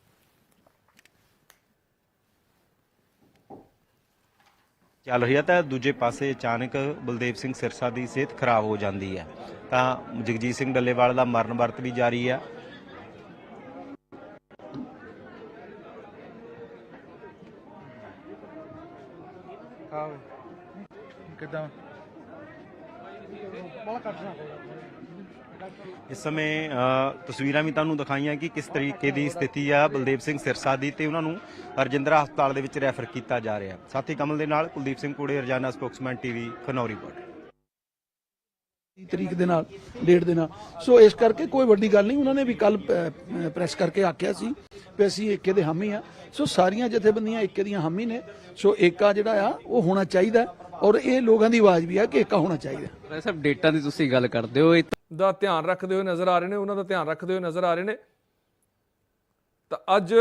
S3: ਚੱਲ ਰਹੀ ਤਾਂ ਦੂਜੇ ਪਾਸੇ ਅਚਾਨਕ ਬਲਦੇਵ ਸਿੰਘ ਸਿਰਸਾ ਦੀ ਸਿਹਤ ਖਰਾਬ ਹੋ ਜਾਂਦੀ ਹੈ। ਤਾਂ ਜਗਜੀਤ ਸਿੰਘ ਡੱਲੇਵਾਲ ਦਾ ਮਰਨ ਵਰਤ ਵੀ ਜਾਰੀ ਹੈ।
S6: ਹਾਂ ਕਿਦਾਂ
S3: ਇਸ ਸਮੇਂ ਤਸਵੀਰਾਂ ਵੀ ਤੁਹਾਨੂੰ ਦਿਖਾਈਆਂ ਕਿ ਕਿਸ ਤਰੀਕੇ ਦੀ ਸਥਿਤੀ ਆ ਬਲਦੇਵ ਸਿੰਘ ਸਿਰਸਾ ਦੀ ਤੇ ਉਹਨਾਂ ਨੂੰ ਰਜਿੰਦਰਾ ਹਸਪਤਾਲ ਦੇ ਵਿੱਚ ਰੈਫਰ ਕੀਤਾ ਜਾ ਰਿਹਾ। ਸਾਥੀ ਕਮਲ ਦੇ ਨਾਲ Kuldeep Singh Kore, Rozana Spokesman TV, Khanauri border.
S4: ਤਰੀਕ ਦੇ ਨਾਲ ਡੇਟ ਦੇ ਨਾਲ। ਸੋ ਇਸ ਕਰਕੇ ਕੋਈ ਵੱਡੀ ਗੱਲ ਨਹੀਂ, ਉਹਨਾਂ ਨੇ ਵੀ ਕੱਲ ਪ੍ਰੈਸ ਕਰਕੇ ਆਖਿਆ ਸੀ ਵੀ ਅਸੀਂ ਏਕੇ ਦੇ ਹਾਮੀ ਆ। ਸੋ ਸਾਰੀਆਂ ਜਥੇਬੰਦੀਆਂ ਏਕੇ ਦੀਆਂ ਹਾਮੀ ਨੇ। ਸੋ ਏਕਾ ਜਿਹੜਾ ਆ, ਉਹ ਹੋਣਾ ਚਾਹੀਦਾ। ਔਰ ਇਹ ਲੋਕਾਂ ਦੀ ਆਵਾਜ਼ ਵੀ ਆ ਕਿ ਏਕਾ ਹੋਣਾ ਚਾਹੀਦਾ।
S5: ਰਾਏ ਸਾਹਿਬ ਡੇਟਾ ਦੀ ਤੁਸੀਂ ਗੱਲ ਕਰਦੇ ਹੋ ਇਹ
S1: ਦਾ ਧਿਆਨ ਰੱਖਦੇ ਹੋਏ ਨਜ਼ਰ ਆ ਰਹੇ ਨੇ ਉਹਨਾਂ ਦਾ ਧਿਆਨ ਰੱਖਦੇ ਹੋਏ ਨਜ਼ਰ ਆ ਰਹੇ ਨੇ। ਤਾਂ ਅੱਜ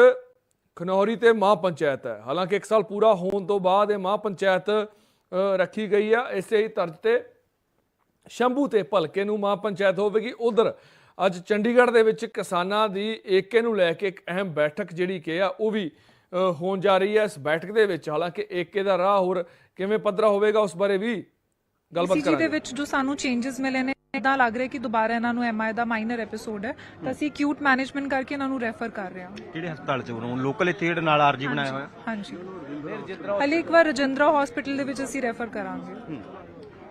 S1: ਖਨੌਰੀ ਤੇ ਮਹਾਂ ਪੰਚਾਇਤ ਹੈ। ਹਾਲਾਂਕਿ ਇੱਕ ਸਾਲ ਪੂਰਾ ਹੋਣ ਤੋਂ ਬਾਅਦ ਇਹ ਮਹਾਂ ਪੰਚਾਇਤ ਰੱਖੀ ਗਈ ਆ। ਇਸੇ ਹੀ ਤਰਜ਼ ਤੇ ਸ਼ੰਭੂ ਤੇ ਭਲਕੇ ਨੂੰ ਮਹਾਂ ਪੰਚਾਇਤ ਹੋਵੇਗੀ। ਉਧਰ ਅੱਜ ਚੰਡੀਗੜ੍ਹ ਦੇ ਵਿੱਚ ਕਿਸਾਨਾਂ ਦੀ ਏਕੇ ਨੂੰ ਲੈ ਕੇ ਇੱਕ ਅਹਿਮ ਬੈਠਕ ਜਿਹੜੀ ਕਿ ਆ ਉਹ ਵੀ ਹੋਣ ਜਾ ਰਹੀ ਹੈ। ਇਸ ਬੈਠਕ ਦੇ ਵਿੱਚ ਹਾਲਾਂਕਿ ਏਕੇ ਦਾ ਰਾਹ ਹੋਰ ਕਿਵੇਂ ਪੱਧਰਾ ਹੋਵੇਗਾ ਉਸ ਬਾਰੇ ਵੀ ਗੱਲਬਾਤ
S2: ਸੀਜੀ ਦੇ
S1: ਕਰਾਂਗੇ।
S2: ਵਿੱਚ ਜੋ ਸਾਨੂੰ ਚੇਂਜਸ ਮਿਲੇ ਨੇ ਇਦਾਂ ਲੱਗ ਰਿਹਾ ਕਿ ਦੁਬਾਰਾ ਇਹਨਾਂ ਨੂੰ ਐਮਆਈ ਦਾ ਮਾਈਨਰ ਐਪੀਸੋਡ ਹੈ। ਤਾਂ ਅਸੀਂ ਕਿਊਟ ਮੈਨੇਜਮੈਂਟ ਕਰਕੇ ਇਹਨਾਂ ਨੂੰ ਰੈਫਰ ਕਰ ਰਹੇ ਹਾਂ।
S3: ਕਿਹੜੇ ਹਸਪਤਾਲ ਚ ਬਣਾਉਂ ਲੋਕਲ ਇੱਥੇ ਜਿਹੜੇ ਨਾਲ ਆਰਜੀ ਬਣਾਇਆ ਹੋਇਆ?
S2: ਹਾਂਜੀ। ਹਲੇ ਇੱਕ ਵਾਰ ਰਜਿੰਦਰਾ ਹਸਪੀਟਲ ਦੇ ਵਿੱਚ ਅਸੀਂ ਰੈਫਰ ਕਰਾਂਗੇ।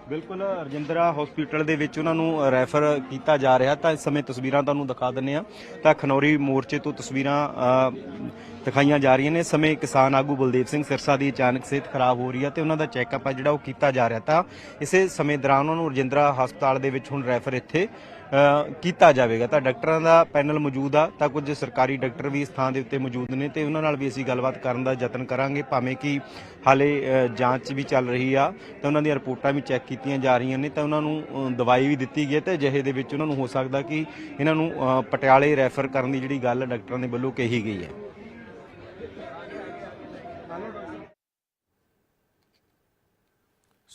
S3: ਬਿਲਕੁਲ, ਰਜਿੰਦਰਾ ਹਸਪੀਟਲ ਦੇ ਵਿੱਚ ਉਹਨਾਂ ਨੂੰ ਰੈਫਰ ਕੀਤਾ ਜਾ ਰਿਹਾ। ਤਾਂ ਇਸ ਸਮੇਂ ਤਸਵੀਰਾਂ ਤੁਹਾਨੂੰ ਦਿਖਾ ਦਿੰਨੇ ਆ ਤਾਂ ਖਨੌਰੀ ਮੋਰਚੇ ਤੋਂ ਤਸਵੀਰਾਂ ਦਿਖਾਈਆਂ ਜਾ ਰਹੀਆਂ ਨੇ। ਇਸ ਸਮੇਂ ਕਿਸਾਨ ਆਗੂ ਬਲਦੇਵ ਸਿੰਘ ਸਿਰਸਾ ਦੀ ਅਚਾਨਕ ਸਿਹਤ ਖਰਾਬ ਹੋ ਰਹੀ ਹੈ ਤੇ ਉਹਨਾਂ ਦਾ ਚੈੱਕਅਪ ਆ ਜਿਹੜਾ ਉਹ ਕੀਤਾ ਜਾ ਰਿਹਾ। ਤਾਂ ਇਸੇ ਸਮੇਂ ਦੌਰਾਨ ਉਹਨਾਂ ਨੂੰ ਰਜਿੰਦਰਾ ਹਸਪਤਾਲ ਦੇ ਵਿੱਚ ਹੁਣ ਰੈਫਰ ਇੱਥੇ ਕੀਤਾ ਜਾਵੇਗਾ। ਤਾਂ ਡਾਕਟਰਾਂ ਦਾ ਪੈਨਲ ਮੌਜੂਦ ਆ, ਤਾਂ ਕੁਝ ਸਰਕਾਰੀ ਡਾਕਟਰ ਵੀ ਇਸ ਥਾਂ ਦੇ ਉੱਤੇ ਮੌਜੂਦ ਨੇ ਤੇ ਉਹਨਾਂ ਨਾਲ ਵੀ ਅਸੀਂ ਗੱਲਬਾਤ ਕਰਨ ਦਾ ਯਤਨ ਕਰਾਂਗੇ। ਭਾਵੇਂ ਕਿ ਹਾਲੇ ਜਾਂਚ ਵੀ ਚੱਲ ਰਹੀ ਆ, ਤਾਂ ਉਹਨਾਂ ਦੀਆਂ ਰਿਪੋਰਟਾਂ ਵੀ ਚੈੱਕ ਕੀਤੀਆਂ ਜਾ ਰਹੀਆਂ ਨੇ, ਤਾਂ ਉਹਨਾਂ ਨੂੰ ਦਵਾਈ ਵੀ ਦਿੱਤੀ ਗਈ ਹੈ ਤੇ ਅਜਿਹੇ ਦੇ ਵਿੱਚ ਉਹਨਾਂ ਨੂੰ ਹੋ ਸਕਦਾ ਕਿ ਇਹਨਾਂ ਨੂੰ ਪਟਿਆਲੇ ਰੈਫਰ ਕਰਨ ਦੀ ਜਿਹੜੀ ਗੱਲ ਡਾਕਟਰਾਂ ਦੇ ਵੱਲੋਂ ਕਹੀ ਗਈ ਹੈ।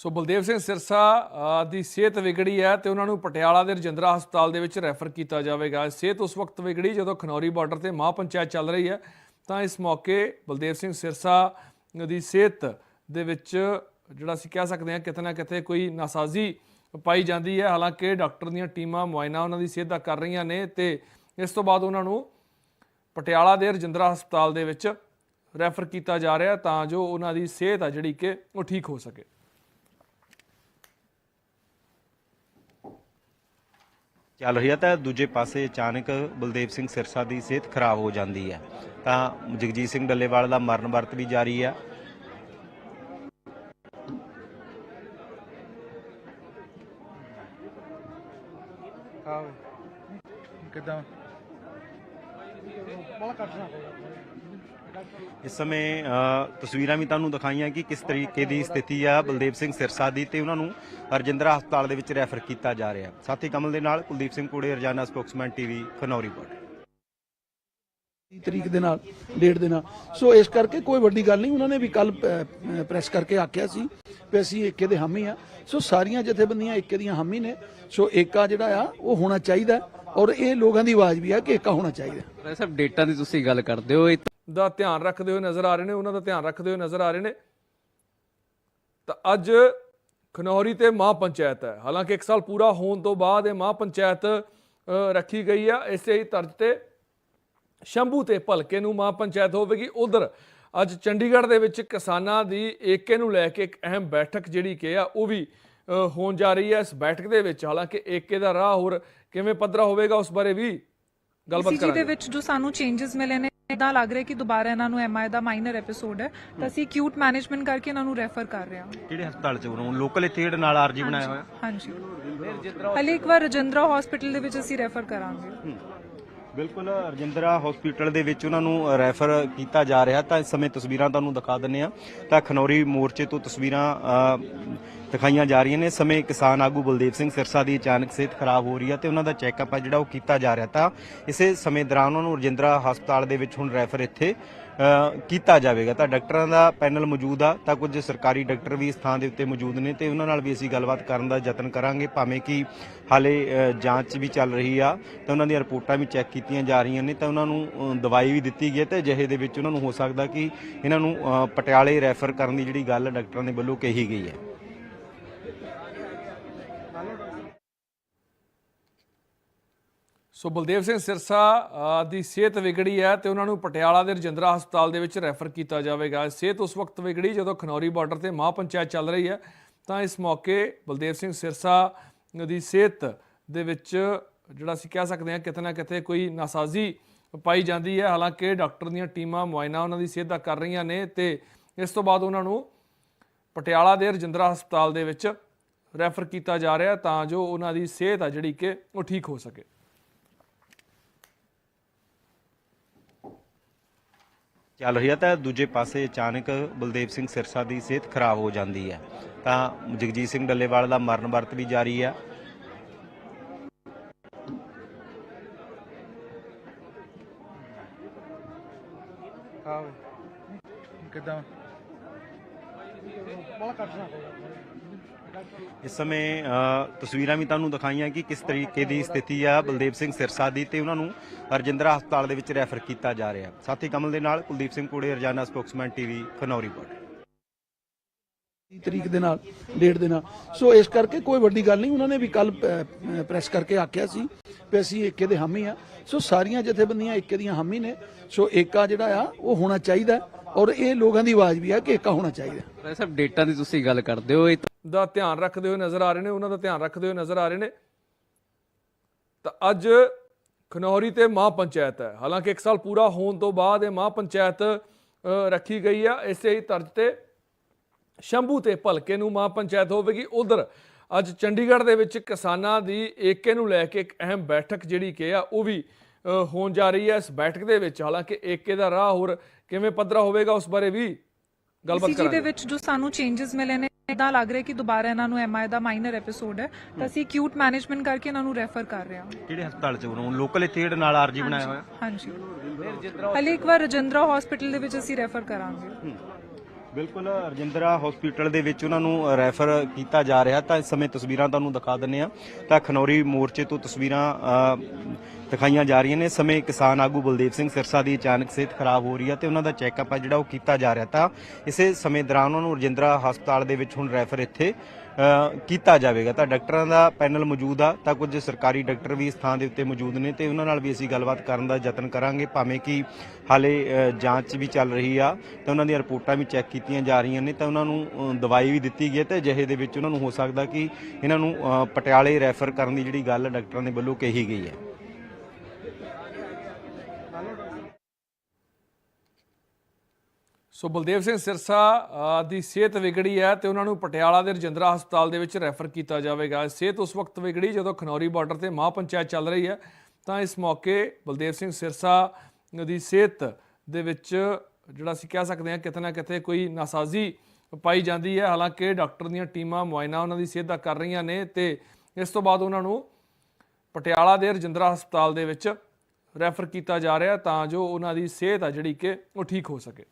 S1: ਸੋ ਬਲਦੇਵ ਸਿੰਘ ਸਿਰਸਾ ਦੀ ਸਿਹਤ ਵਿਗੜੀ ਹੈ ਤੇ ਉਹਨਾਂ ਨੂੰ ਪਟਿਆਲਾ ਦੇ ਰਜਿੰਦਰਾ ਹਸਪਤਾਲ ਦੇ ਵਿੱਚ ਰੈਫਰ ਕੀਤਾ ਜਾਵੇਗਾ। ਸਿਹਤ ਉਸ ਵਕਤ ਵਿਗੜੀ ਜਦੋਂ ਖਨੌਰੀ ਬਾਰਡਰ ਤੇ ਮਹਾਂ ਪੰਚਾਇਤ ਚੱਲ ਰਹੀ ਹੈ। ਤਾਂ ਇਸ ਮੌਕੇ ਬਲਦੇਵ ਸਿੰਘ ਸਿਰਸਾ ਦੀ ਸਿਹਤ ਦੇ ਵਿੱਚ ਜਿਹੜਾ ਅਸੀਂ ਕਹਿ ਸਕਦੇ ਹਾਂ ਕਿਤੇ ਨਾ ਕਿਤੇ ਕੋਈ ਨਾਸਾਜ਼ੀ ਪਾਈ ਜਾਂਦੀ ਹੈ। ਹਾਲਾਂਕਿ ਡਾਕਟਰ ਦੀਆਂ ਟੀਮਾਂ ਮੁਆਇਨਾ ਉਹਨਾਂ ਦੀ ਸਿਹਤ ਦਾ ਕਰ ਰਹੀਆਂ ਨੇ ਤੇ ਇਸ ਤੋਂ ਬਾਅਦ ਉਹਨਾਂ ਨੂੰ ਪਟਿਆਲਾ ਦੇ ਰਜਿੰਦਰਾ ਹਸਪਤਾਲ ਦੇ ਵਿੱਚ ਰੈਫਰ ਕੀਤਾ ਜਾ ਰਿਹਾ ਤਾਂ ਜੋ ਉਹਨਾਂ ਦੀ ਸਿਹਤ ਆ ਜਿਹੜੀ ਕਿ ਉਹ ਠੀਕ ਹੋ ਸਕੇ।
S3: ਚੱਲ ਰਹੀ ਹੈ ਤਾਂ ਦੂਜੇ ਪਾਸੇ ਅਚਾਨਕ ਬਲਦੇਵ ਸਿੰਘ ਸਿਰਸਾ ਦੀ ਸਿਹਤ ਖਰਾਬ ਹੋ ਜਾਂਦੀ ਹੈ। ਤਾਂ ਜਗਜੀਤ ਸਿੰਘ ਡੱਲੇਵਾਲ ਦਾ ਮਰਨ ਵਰਤ ਵੀ ਜਾਰੀ ਹੈ
S6: ਹਾਂ ਕਿਦਾਂ?
S3: ਇਸ ਸਮੇਂ ਤਸਵੀਰਾਂ ਵੀ ਤੁਹਾਨੂੰ ਦਿਖਾਈਆਂ ਕਿ ਕਿਸ ਤਰੀਕੇ ਦੀ ਸਥਿਤੀ ਆ ਬਲਦੇਵ ਸਿੰਘ ਸਿਰਸਾ ਦੀ ਤੇ ਉਹਨਾਂ ਨੂੰ ਰਜਿੰਦਰਾ ਹਸਪਤਾਲ ਦੇ ਵਿੱਚ ਰੈਫਰ ਕੀਤਾ ਜਾ ਰਿਹਾ। ਸਾਥੀ ਕਮਲ ਦੇ ਨਾਲ Kuldeep Singh Kore Rozana Spokesman TV Khanauri border.
S4: ਤਰੀਕ ਦੇ ਨਾਲ ਡੇਟ ਦੇ ਨਾਲ। ਸੋ ਇਸ ਕਰਕੇ ਕੋਈ ਵੱਡੀ ਗੱਲ ਨਹੀਂ ਉਹਨਾਂ ਨੇ ਵੀ ਕੱਲ ਪ੍ਰੈਸ ਕਰਕੇ ਆਖਿਆ ਸੀ ਵੀ ਅਸੀਂ ਏਕੇ ਦੇ ਹਾਮੀ ਆ ਸੋ ਸਾਰੀਆਂ ਜਥੇਬੰਦੀਆਂ ਏਕੇ ਦੀਆਂ ਹਾਮੀ ਨੇ। ਸੋ ਏਕਾ ਜਿਹੜਾ ਆ ਉਹ ਹੋਣਾ ਚਾਹੀਦਾ ਔਰ ਇਹ ਲੋਕਾਂ ਦੀ ਆਵਾਜ਼ ਵੀ ਆ ਕਿ ਏਕਾ ਹੋਣਾ ਚਾਹੀਦਾ
S5: ਸਾਹਿਬ ਡੇਟਾ ਦੀ ਤੁਸੀਂ ਗੱਲ ਕਰਦੇ ਹੋ
S1: ਦਾ ਧਿਆਨ ਰੱਖਦੇ ਹੋਏ ਨਜ਼ਰ ਆ ਰਹੇ ਨੇ ਉਹਨਾਂ ਦਾ ਧਿਆਨ ਰੱਖਦੇ ਹੋਏ ਨਜ਼ਰ ਆ ਰਹੇ ਨੇ। ਤਾਂ ਅੱਜ ਖਨੌਰੀ ਤੇ ਮਹਾਂ ਪੰਚਾਇਤ ਹੈ। ਹਾਲਾਂਕਿ ਇੱਕ ਸਾਲ ਪੂਰਾ ਹੋਣ ਤੋਂ ਬਾਅਦ ਇਹ ਮਹਾਂ ਪੰਚਾਇਤ ਰੱਖੀ ਗਈ ਆ। ਇਸੇ ਹੀ ਤਰਜ਼ ਤੇ ਸ਼ੰਭੂ ਤੇ ਭਲਕੇ ਨੂੰ ਮਹਾਂ ਪੰਚਾਇਤ ਹੋਵੇਗੀ। ਉਧਰ ਅੱਜ ਚੰਡੀਗੜ੍ਹ ਦੇ ਵਿੱਚ ਕਿਸਾਨਾਂ ਦੀ ਏਕੇ ਨੂੰ ਲੈ ਕੇ ਇੱਕ ਅਹਿਮ ਬੈਠਕ ਜਿਹੜੀ ਕਿ ਆ ਉਹ ਵੀ ਹੋਣ ਜਾ ਰਹੀ ਹੈ। ਇਸ ਬੈਠਕ ਦੇ ਵਿੱਚ ਹਾਲਾਂਕਿ ਏਕੇ ਦਾ ਰਾਹ ਹੋਰ ਕਿਵੇਂ ਪੱਧਰਾ ਹੋਵੇਗਾ ਉਸ ਬਾਰੇ ਵੀ ਗੱਲਬਾਤ
S2: ਦੇ
S1: ਕਰਾਂਗੇ।
S2: ਵਿੱਚ ਜੋ ਸਾਨੂੰ ਚੇਂਜਸ ਮਿਲੇ ਨੇ ਇਦਾਂ ਲੱਗ ਰਿਹਾ ਕਿ ਦੁਬਾਰਾ ਇਹਨਾਂ ਨੂੰ ਐਮਆਈ ਦਾ ਮਾਈਨਰ ਐਪੀਸੋਡ ਹੈ ਤਾਂ ਅਸੀਂ ਕਿਊਟ ਮੈਨੇਜਮੈਂਟ ਕਰਕੇ ਇਹਨਾਂ ਨੂੰ ਰੈਫਰ ਕਰ ਰਹੇ ਹਾਂ।
S3: ਕਿਹੜੇ ਹਸਪਤਾਲ ਚ ਉਹਨਾਂ ਲੋਕਲ ਇੱਥੇ ਜਿਹੜਾ ਨਾਲ ਆਰਜੀ ਬਣਾਇਆ ਹੋਇਆ?
S2: ਹਾਂਜੀ ਹਲੇ ਇੱਕ ਵਾਰ ਰਜਿੰਦਰਾ ਹਸਪੀਟਲ ਦੇ ਵਿੱਚ ਅਸੀਂ ਰੈਫਰ ਕਰਾਂਗੇ।
S3: ਬਿਲਕੁਲ ਰਜਿੰਦਰਾ ਹਸਪੀਟਲ ਦੇ ਵਿੱਚ ਉਹਨਾਂ ਨੂੰ ਰੈਫਰ ਕੀਤਾ ਜਾ ਰਿਹਾ। ਤਾਂ ਇਸ ਸਮੇਂ ਤਸਵੀਰਾਂ ਤੁਹਾਨੂੰ ਦਿਖਾ ਦਿੰਨੇ ਆ ਤਾਂ ਖਨੌਰੀ ਮੋਰਚੇ ਤੋਂ ਤਸਵੀਰਾਂ ਦਿਖਾਈਆਂ ਜਾ ਰਹੀਆਂ ਨੇ। ਇਸ ਸਮੇਂ ਕਿਸਾਨ ਆਗੂ ਬਲਦੇਵ ਸਿੰਘ ਸਿਰਸਾ ਦੀ ਅਚਾਨਕ ਸਿਹਤ ਖਰਾਬ ਹੋ ਰਹੀ ਹੈ ਤੇ ਉਹਨਾਂ ਦਾ ਚੈੱਕਅਪ ਆ ਜਿਹੜਾ ਉਹ ਕੀਤਾ ਜਾ ਰਿਹਾ ਤਾਂ ਇਸੇ ਸਮੇਂ ਦੌਰਾਨ ਉਹਨਾਂ ਨੂੰ ਰਜਿੰਦਰਾ ਹਸਪਤਾਲ ਦੇ ਵਿੱਚ ਹੁਣ ਰੈਫਰ ਇੱਥੇ ਕੀਤਾ ਜਾਵੇਗਾ। ਤਾਂ ਡਾਕਟਰਾਂ ਦਾ ਪੈਨਲ ਮੌਜੂਦ ਆ ਤਾਂ ਕੁਝ ਸਰਕਾਰੀ ਡਾਕਟਰ ਵੀ ਇਸ ਥਾਂ ਦੇ ਉੱਤੇ ਮੌਜੂਦ ਨੇ ਤੇ ਉਹਨਾਂ ਨਾਲ ਵੀ ਅਸੀਂ ਗੱਲਬਾਤ ਕਰਨ ਦਾ ਯਤਨ ਕਰਾਂਗੇ। ਭਾਵੇਂ ਕਿ ਹਾਲੇ ਜਾਂਚ ਵੀ ਚੱਲ ਰਹੀ ਆ ਤਾਂ ਉਹਨਾਂ ਦੀਆਂ ਰਿਪੋਰਟਾਂ ਵੀ ਚੈੱਕ ਕੀਤੀਆਂ ਜਾ ਰਹੀਆਂ ਨੇ ਤਾਂ ਉਹਨਾਂ ਨੂੰ ਦਵਾਈ ਵੀ ਦਿੱਤੀ ਗਈ ਹੈ ਤੇ ਅਜਿਹੇ ਦੇ ਵਿੱਚ ਉਹਨਾਂ ਨੂੰ ਹੋ ਸਕਦਾ ਕਿ ਇਹਨਾਂ ਨੂੰ ਪਟਿਆਲੇ ਰੈਫਰ ਕਰਨ ਦੀ ਜਿਹੜੀ ਗੱਲ ਡਾਕਟਰਾਂ ਦੇ ਵੱਲੋਂ ਕਹੀ ਗਈ ਹੈ।
S1: ਸੋ ਬਲਦੇਵ ਸਿੰਘ ਸਿਰਸਾ ਦੀ ਸਿਹਤ ਵਿਗੜੀ ਹੈ ਤੇ ਉਹਨਾਂ ਨੂੰ ਪਟਿਆਲਾ ਦੇ ਰਜਿੰਦਰਾ ਹਸਪਤਾਲ ਦੇ ਵਿੱਚ ਰੈਫਰ ਕੀਤਾ ਜਾਵੇਗਾ। ਸਿਹਤ ਉਸ ਵਕਤ ਵਿਗੜੀ ਜਦੋਂ ਖਨੌਰੀ ਬਾਰਡਰ ਤੇ ਮਹਾਂ ਪੰਚਾਇਤ ਚੱਲ ਰਹੀ ਹੈ। ਤਾਂ ਇਸ ਮੌਕੇ ਬਲਦੇਵ ਸਿੰਘ ਸਿਰਸਾ ਦੀ ਸਿਹਤ ਦੇ ਵਿੱਚ ਜਿਹੜਾ ਅਸੀਂ ਕਹਿ ਸਕਦੇ ਹਾਂ ਕਿਤੇ ਨਾ ਕਿਤੇ ਕੋਈ ਨਾਸਾਜ਼ੀ ਪਾਈ ਜਾਂਦੀ ਹੈ। ਹਾਲਾਂਕਿ ਡਾਕਟਰ ਦੀਆਂ ਟੀਮਾਂ ਮੁਆਇਨਾ ਉਹਨਾਂ ਦੀ ਸਿਹਤ ਦਾ ਕਰ ਰਹੀਆਂ ਨੇ ਤੇ ਇਸ ਤੋਂ ਬਾਅਦ ਉਹਨਾਂ ਨੂੰ ਪਟਿਆਲਾ ਦੇ ਰਜਿੰਦਰਾ ਹਸਪਤਾਲ ਦੇ ਵਿੱਚ ਰੈਫਰ ਕੀਤਾ ਜਾ ਰਿਹਾ ਤਾਂ ਜੋ ਉਹਨਾਂ ਦੀ ਸਿਹਤ ਆ ਜਿਹੜੀ ਕਿ ਉਹ ਠੀਕ ਹੋ ਸਕੇ।
S3: ਚੱਲ ਰਹੀ ਤਾਂ ਦੂਜੇ ਪਾਸੇ ਅਚਾਨਕ ਬਲਦੇਵ ਸਿੰਘ ਸਿਰਸਾ ਦੀ ਸਿਹਤ ਖਰਾਬ ਹੋ ਜਾਂਦੀ ਹੈ ਤਾਂ ਜਗਜੀਤ ਸਿੰਘ ਡੱਲੇਵਾਲ ਦਾ ਮਰਨ ਵਰਤ ਵੀ ਜਾਰੀ ਹੈ
S6: ਹਾਂ ਵੇ ਕਿਦਾਂ?
S3: ਇਸ ਸਮੇਂ ਤਸਵੀਰਾਂ ਵੀ ਤੁਹਾਨੂੰ ਦਿਖਾਈਆਂ ਕਿ ਕਿਸ ਤਰੀਕੇ ਦੀ ਸਥਿਤੀ ਆ ਬਲਦੇਵ ਸਿੰਘ ਸਿਰਸਾ ਦੀ ਤੇ ਉਹਨਾਂ ਨੂੰ ਰਜਿੰਦਰਾ ਹਸਪਤਾਲ ਦੇ ਵਿੱਚ ਰੈਫਰ ਕੀਤਾ ਜਾ ਰਿਹਾ। ਸਾਥੀ ਕਮਲ ਦੇ ਨਾਲ Kuldeep Singh Kore Rozana Spokesman TV Khanauri border
S4: ਤਰੀਕ ਦੇ ਨਾਲ ਡੇਟ ਦੇ ਨਾਲ। ਸੋ ਇਸ ਕਰਕੇ ਕੋਈ ਵੱਡੀ ਗੱਲ ਨਹੀਂ ਉਹਨਾਂ ਨੇ ਵੀ ਕੱਲ ਪ੍ਰੈਸ ਕਰਕੇ ਆਖਿਆ ਸੀ ਵੀ ਅਸੀਂ ਏਕੇ ਦੇ ਹਾਮੀ ਆ। ਸੋ ਸਾਰੀਆਂ ਜਥੇਬੰਦੀਆਂ ਏਕੇ ਦੀਆਂ ਹਾਮੀ ਨੇ। ਸੋ ਏਕਾ ਜਿਹੜਾ ਆ ਉਹ ਹੋਣਾ ਚਾਹੀਦਾ ਔਰ ਇਹ ਲੋਕਾਂ ਦੀ ਆਵਾਜ਼ ਵੀ ਆ ਕਿ ਏਕਾ ਹੋਣਾ ਚਾਹੀਦਾ
S5: ਸਭ ਡੇਟਾ ਦੀ ਤੁਸੀਂ ਗੱਲ ਕਰਦੇ ਹੋ
S1: ਦਾ ਧਿਆਨ ਰੱਖਦੇ ਹੋਏ ਨਜ਼ਰ ਆ ਰਹੇ ਨੇ ਉਹਨਾਂ ਦਾ ਧਿਆਨ ਰੱਖਦੇ ਹੋਏ ਨਜ਼ਰ ਆ ਰਹੇ ਨੇ। ਤਾਂ ਅੱਜ ਖਨੌਰੀ ਤੇ ਮਹਾ ਪੰਚਾਇਤ ਹੈ। ਹਾਲਾਂਕਿ ਇੱਕ ਸਾਲ ਪੂਰਾ ਹੋਣ ਤੋਂ ਬਾਅਦ ਇਹ ਮਹਾ ਪੰਚਾਇਤ ਰੱਖੀ ਗਈ ਆ। ਇਸੇ ਹੀ ਤਰਜ਼ ਤੇ ਸ਼ੰਭੂ ਤੇ ਭਲਕੇ ਨੂੰ ਮਹਾ ਪੰਚਾਇਤ ਹੋਵੇਗੀ। ਉਧਰ ਅੱਜ ਚੰਡੀਗੜ੍ਹ ਦੇ ਵਿੱਚ ਕਿਸਾਨਾਂ ਦੀ ਏਕੇ ਨੂੰ ਲੈ ਕੇ ਇੱਕ ਅਹਿਮ ਬੈਠਕ ਜਿਹੜੀ ਕਿ ਆ ਉਹ ਵੀ ਹੋਣ ਜਾ ਰਹੀ ਹੈ ਇਸ ਬੈਠਕ ਦੇ ਵਿੱਚ। ਹਾਲਾਂਕਿ ਏਕੇ ਦਾ ਰਾਹ ਹੋਰ ਕਿਵੇਂ ਪੱਧਰਾ ਹੋਵੇਗਾ ਉਸ ਬਾਰੇ ਵੀ ਗੱਲਬਾਤ
S2: CG ਦੇ
S1: ਕਰਾਂਗੇ।
S2: ਵਿੱਚ ਜੋ ਸਾਨੂੰ ਚੇਂਜਸ ਮਿਲੇ ਨੇ ਇਦਾਂ ਲੱਗ ਰਿਹਾ ਕਿ ਦੁਬਾਰਾ ਇਹਨਾਂ ਨੂੰ ਐਮਆਈ ਦਾ ਮਾਈਨਰ ਐਪੀਸੋਡ ਹੈ ਤਾਂ ਅਸੀਂ ਕਿਊਟ ਮੈਨੇਜਮੈਂਟ ਕਰਕੇ ਇਹਨਾਂ ਨੂੰ ਰੈਫਰ ਕਰ ਰਹੇ ਹਾਂ।
S3: ਕਿਹੜੇ ਹਸਪਤਾਲ ਚ ਉਹਨਾਂ ਲੋਕਲ ਇੱਥੇ ਜਿਹੜਾ ਨਾਲ ਆਰਜੀ ਬਣਾਇਆ ਹੋਇਆ?
S2: ਹਾਂਜੀ। ਹਲੇ ਇੱਕ ਵਾਰ ਰਜਿੰਦਰਾ ਹਸਪੀਟਲ ਦੇ ਵਿੱਚ ਅਸੀਂ ਰੈਫਰ ਕਰਾਂਗੇ।
S3: ਬਿਲਕੁਲ, ਰਜਿੰਦਰਾ ਹਸਪੀਟਲ ਦੇ ਵਿੱਚ ਉਹਨਾਂ ਨੂੰ ਰੈਫਰ ਕੀਤਾ ਜਾ ਰਿਹਾ। ਤਾਂ ਇਸ ਸਮੇਂ ਤਸਵੀਰਾਂ ਤੁਹਾਨੂੰ ਦਿਖਾ ਦਿੰਨੇ ਆ ਤਾਂ ਖਨੌਰੀ ਮੋਰਚੇ ਤੋਂ ਤਸਵੀਰਾਂ ਦਿਖਾਈਆਂ ਜਾ ਰਹੀਆਂ ਨੇ। ਇਸ ਸਮੇਂ ਕਿਸਾਨ ਆਗੂ ਬਲਦੇਵ ਸਿੰਘ ਸਿਰਸਾ ਦੀ ਅਚਾਨਕ ਸਿਹਤ ਖਰਾਬ ਹੋ ਰਹੀ ਹੈ ਤੇ ਉਹਨਾਂ ਦਾ ਚੈੱਕਅਪ ਆ ਜਿਹੜਾ ਉਹ ਕੀਤਾ ਜਾ ਰਿਹਾ। ਤਾਂ ਇਸੇ ਸਮੇਂ ਦੌਰਾਨ ਉਹਨਾਂ ਨੂੰ ਰਜਿੰਦਰਾ ਹਸਪਤਾਲ ਦੇ ਵਿੱਚ ਹੁਣ ਰੈਫਰ ਇੱਥੇ ਕੀਤਾ ਜਾਵੇਗਾ। ਤਾਂ ਡਾਕਟਰਾਂ ਦਾ ਪੈਨਲ ਮੌਜੂਦ ਆ, ਤਾਂ ਕੁਝ ਸਰਕਾਰੀ ਡਾਕਟਰ ਵੀ ਇਸ ਥਾਂ ਦੇ ਉੱਤੇ ਮੌਜੂਦ ਨੇ ਤੇ ਉਹਨਾਂ ਨਾਲ ਵੀ ਅਸੀਂ ਗੱਲਬਾਤ ਕਰਨ ਦਾ ਯਤਨ ਕਰਾਂਗੇ। ਭਾਵੇਂ ਕਿ ਹਾਲੇ ਜਾਂਚ ਵੀ ਚੱਲ ਰਹੀ ਆ, ਤਾਂ ਉਹਨਾਂ ਦੀਆਂ ਰਿਪੋਰਟਾਂ ਵੀ ਚੈੱਕ ਕੀਤੀਆਂ ਜਾ ਰਹੀਆਂ ਨੇ, ਤਾਂ ਉਹਨਾਂ ਨੂੰ ਦਵਾਈ ਵੀ ਦਿੱਤੀ ਗਈ ਹੈ ਤੇ ਅਜਿਹੇ ਦੇ ਵਿੱਚ ਉਹਨਾਂ ਨੂੰ ਹੋ ਸਕਦਾ ਕਿ ਇਹਨਾਂ ਨੂੰ ਪਟਿਆਲੇ ਰੈਫਰ ਕਰਨ ਦੀ ਜਿਹੜੀ ਗੱਲ ਡਾਕਟਰਾਂ ਦੇ ਵੱਲੋਂ ਕਹੀ ਗਈ ਹੈ।
S1: ਸੋ ਬਲਦੇਵ ਸਿੰਘ ਸਿਰਸਾ ਦੀ ਸਿਹਤ ਵਿਗੜੀ ਹੈ ਤੇ ਉਹਨਾਂ ਨੂੰ ਪਟਿਆਲਾ ਦੇ ਰਜਿੰਦਰਾ ਹਸਪਤਾਲ ਦੇ ਵਿੱਚ ਰੈਫਰ ਕੀਤਾ ਜਾਵੇਗਾ। ਸਿਹਤ ਉਸ ਵਕਤ ਵਿਗੜੀ ਜਦੋਂ ਖਨੌਰੀ ਬਾਰਡਰ ਤੇ ਮਹਾਂ ਪੰਚਾਇਤ ਚੱਲ ਰਹੀ ਹੈ। ਤਾਂ ਇਸ ਮੌਕੇ ਬਲਦੇਵ ਸਿੰਘ ਸਿਰਸਾ ਦੀ ਸਿਹਤ ਦੇ ਵਿੱਚ ਜਿਹੜਾ ਅਸੀਂ ਕਹਿ ਸਕਦੇ ਹਾਂ ਕਿਤੇ ਨਾ ਕਿਤੇ ਕੋਈ ਨਾਸਾਜ਼ੀ ਪਾਈ ਜਾਂਦੀ ਹੈ। ਹਾਲਾਂਕਿ ਡਾਕਟਰ ਦੀਆਂ ਟੀਮਾਂ ਮੁਆਇਨਾ ਉਹਨਾਂ ਦੀ ਸਿਹਤ ਦਾ ਕਰ ਰਹੀਆਂ ਨੇ ਤੇ ਇਸ ਤੋਂ ਬਾਅਦ ਉਹਨਾਂ ਨੂੰ ਪਟਿਆਲਾ ਦੇ ਰਜਿੰਦਰਾ ਹਸਪਤਾਲ ਦੇ ਵਿੱਚ ਰੈਫਰ ਕੀਤਾ ਜਾ ਰਿਹਾ ਤਾਂ ਜੋ ਉਹਨਾਂ ਦੀ ਸਿਹਤ ਆ ਜਿਹੜੀ ਕਿ ਉਹ ਠੀਕ ਹੋ ਸਕੇ।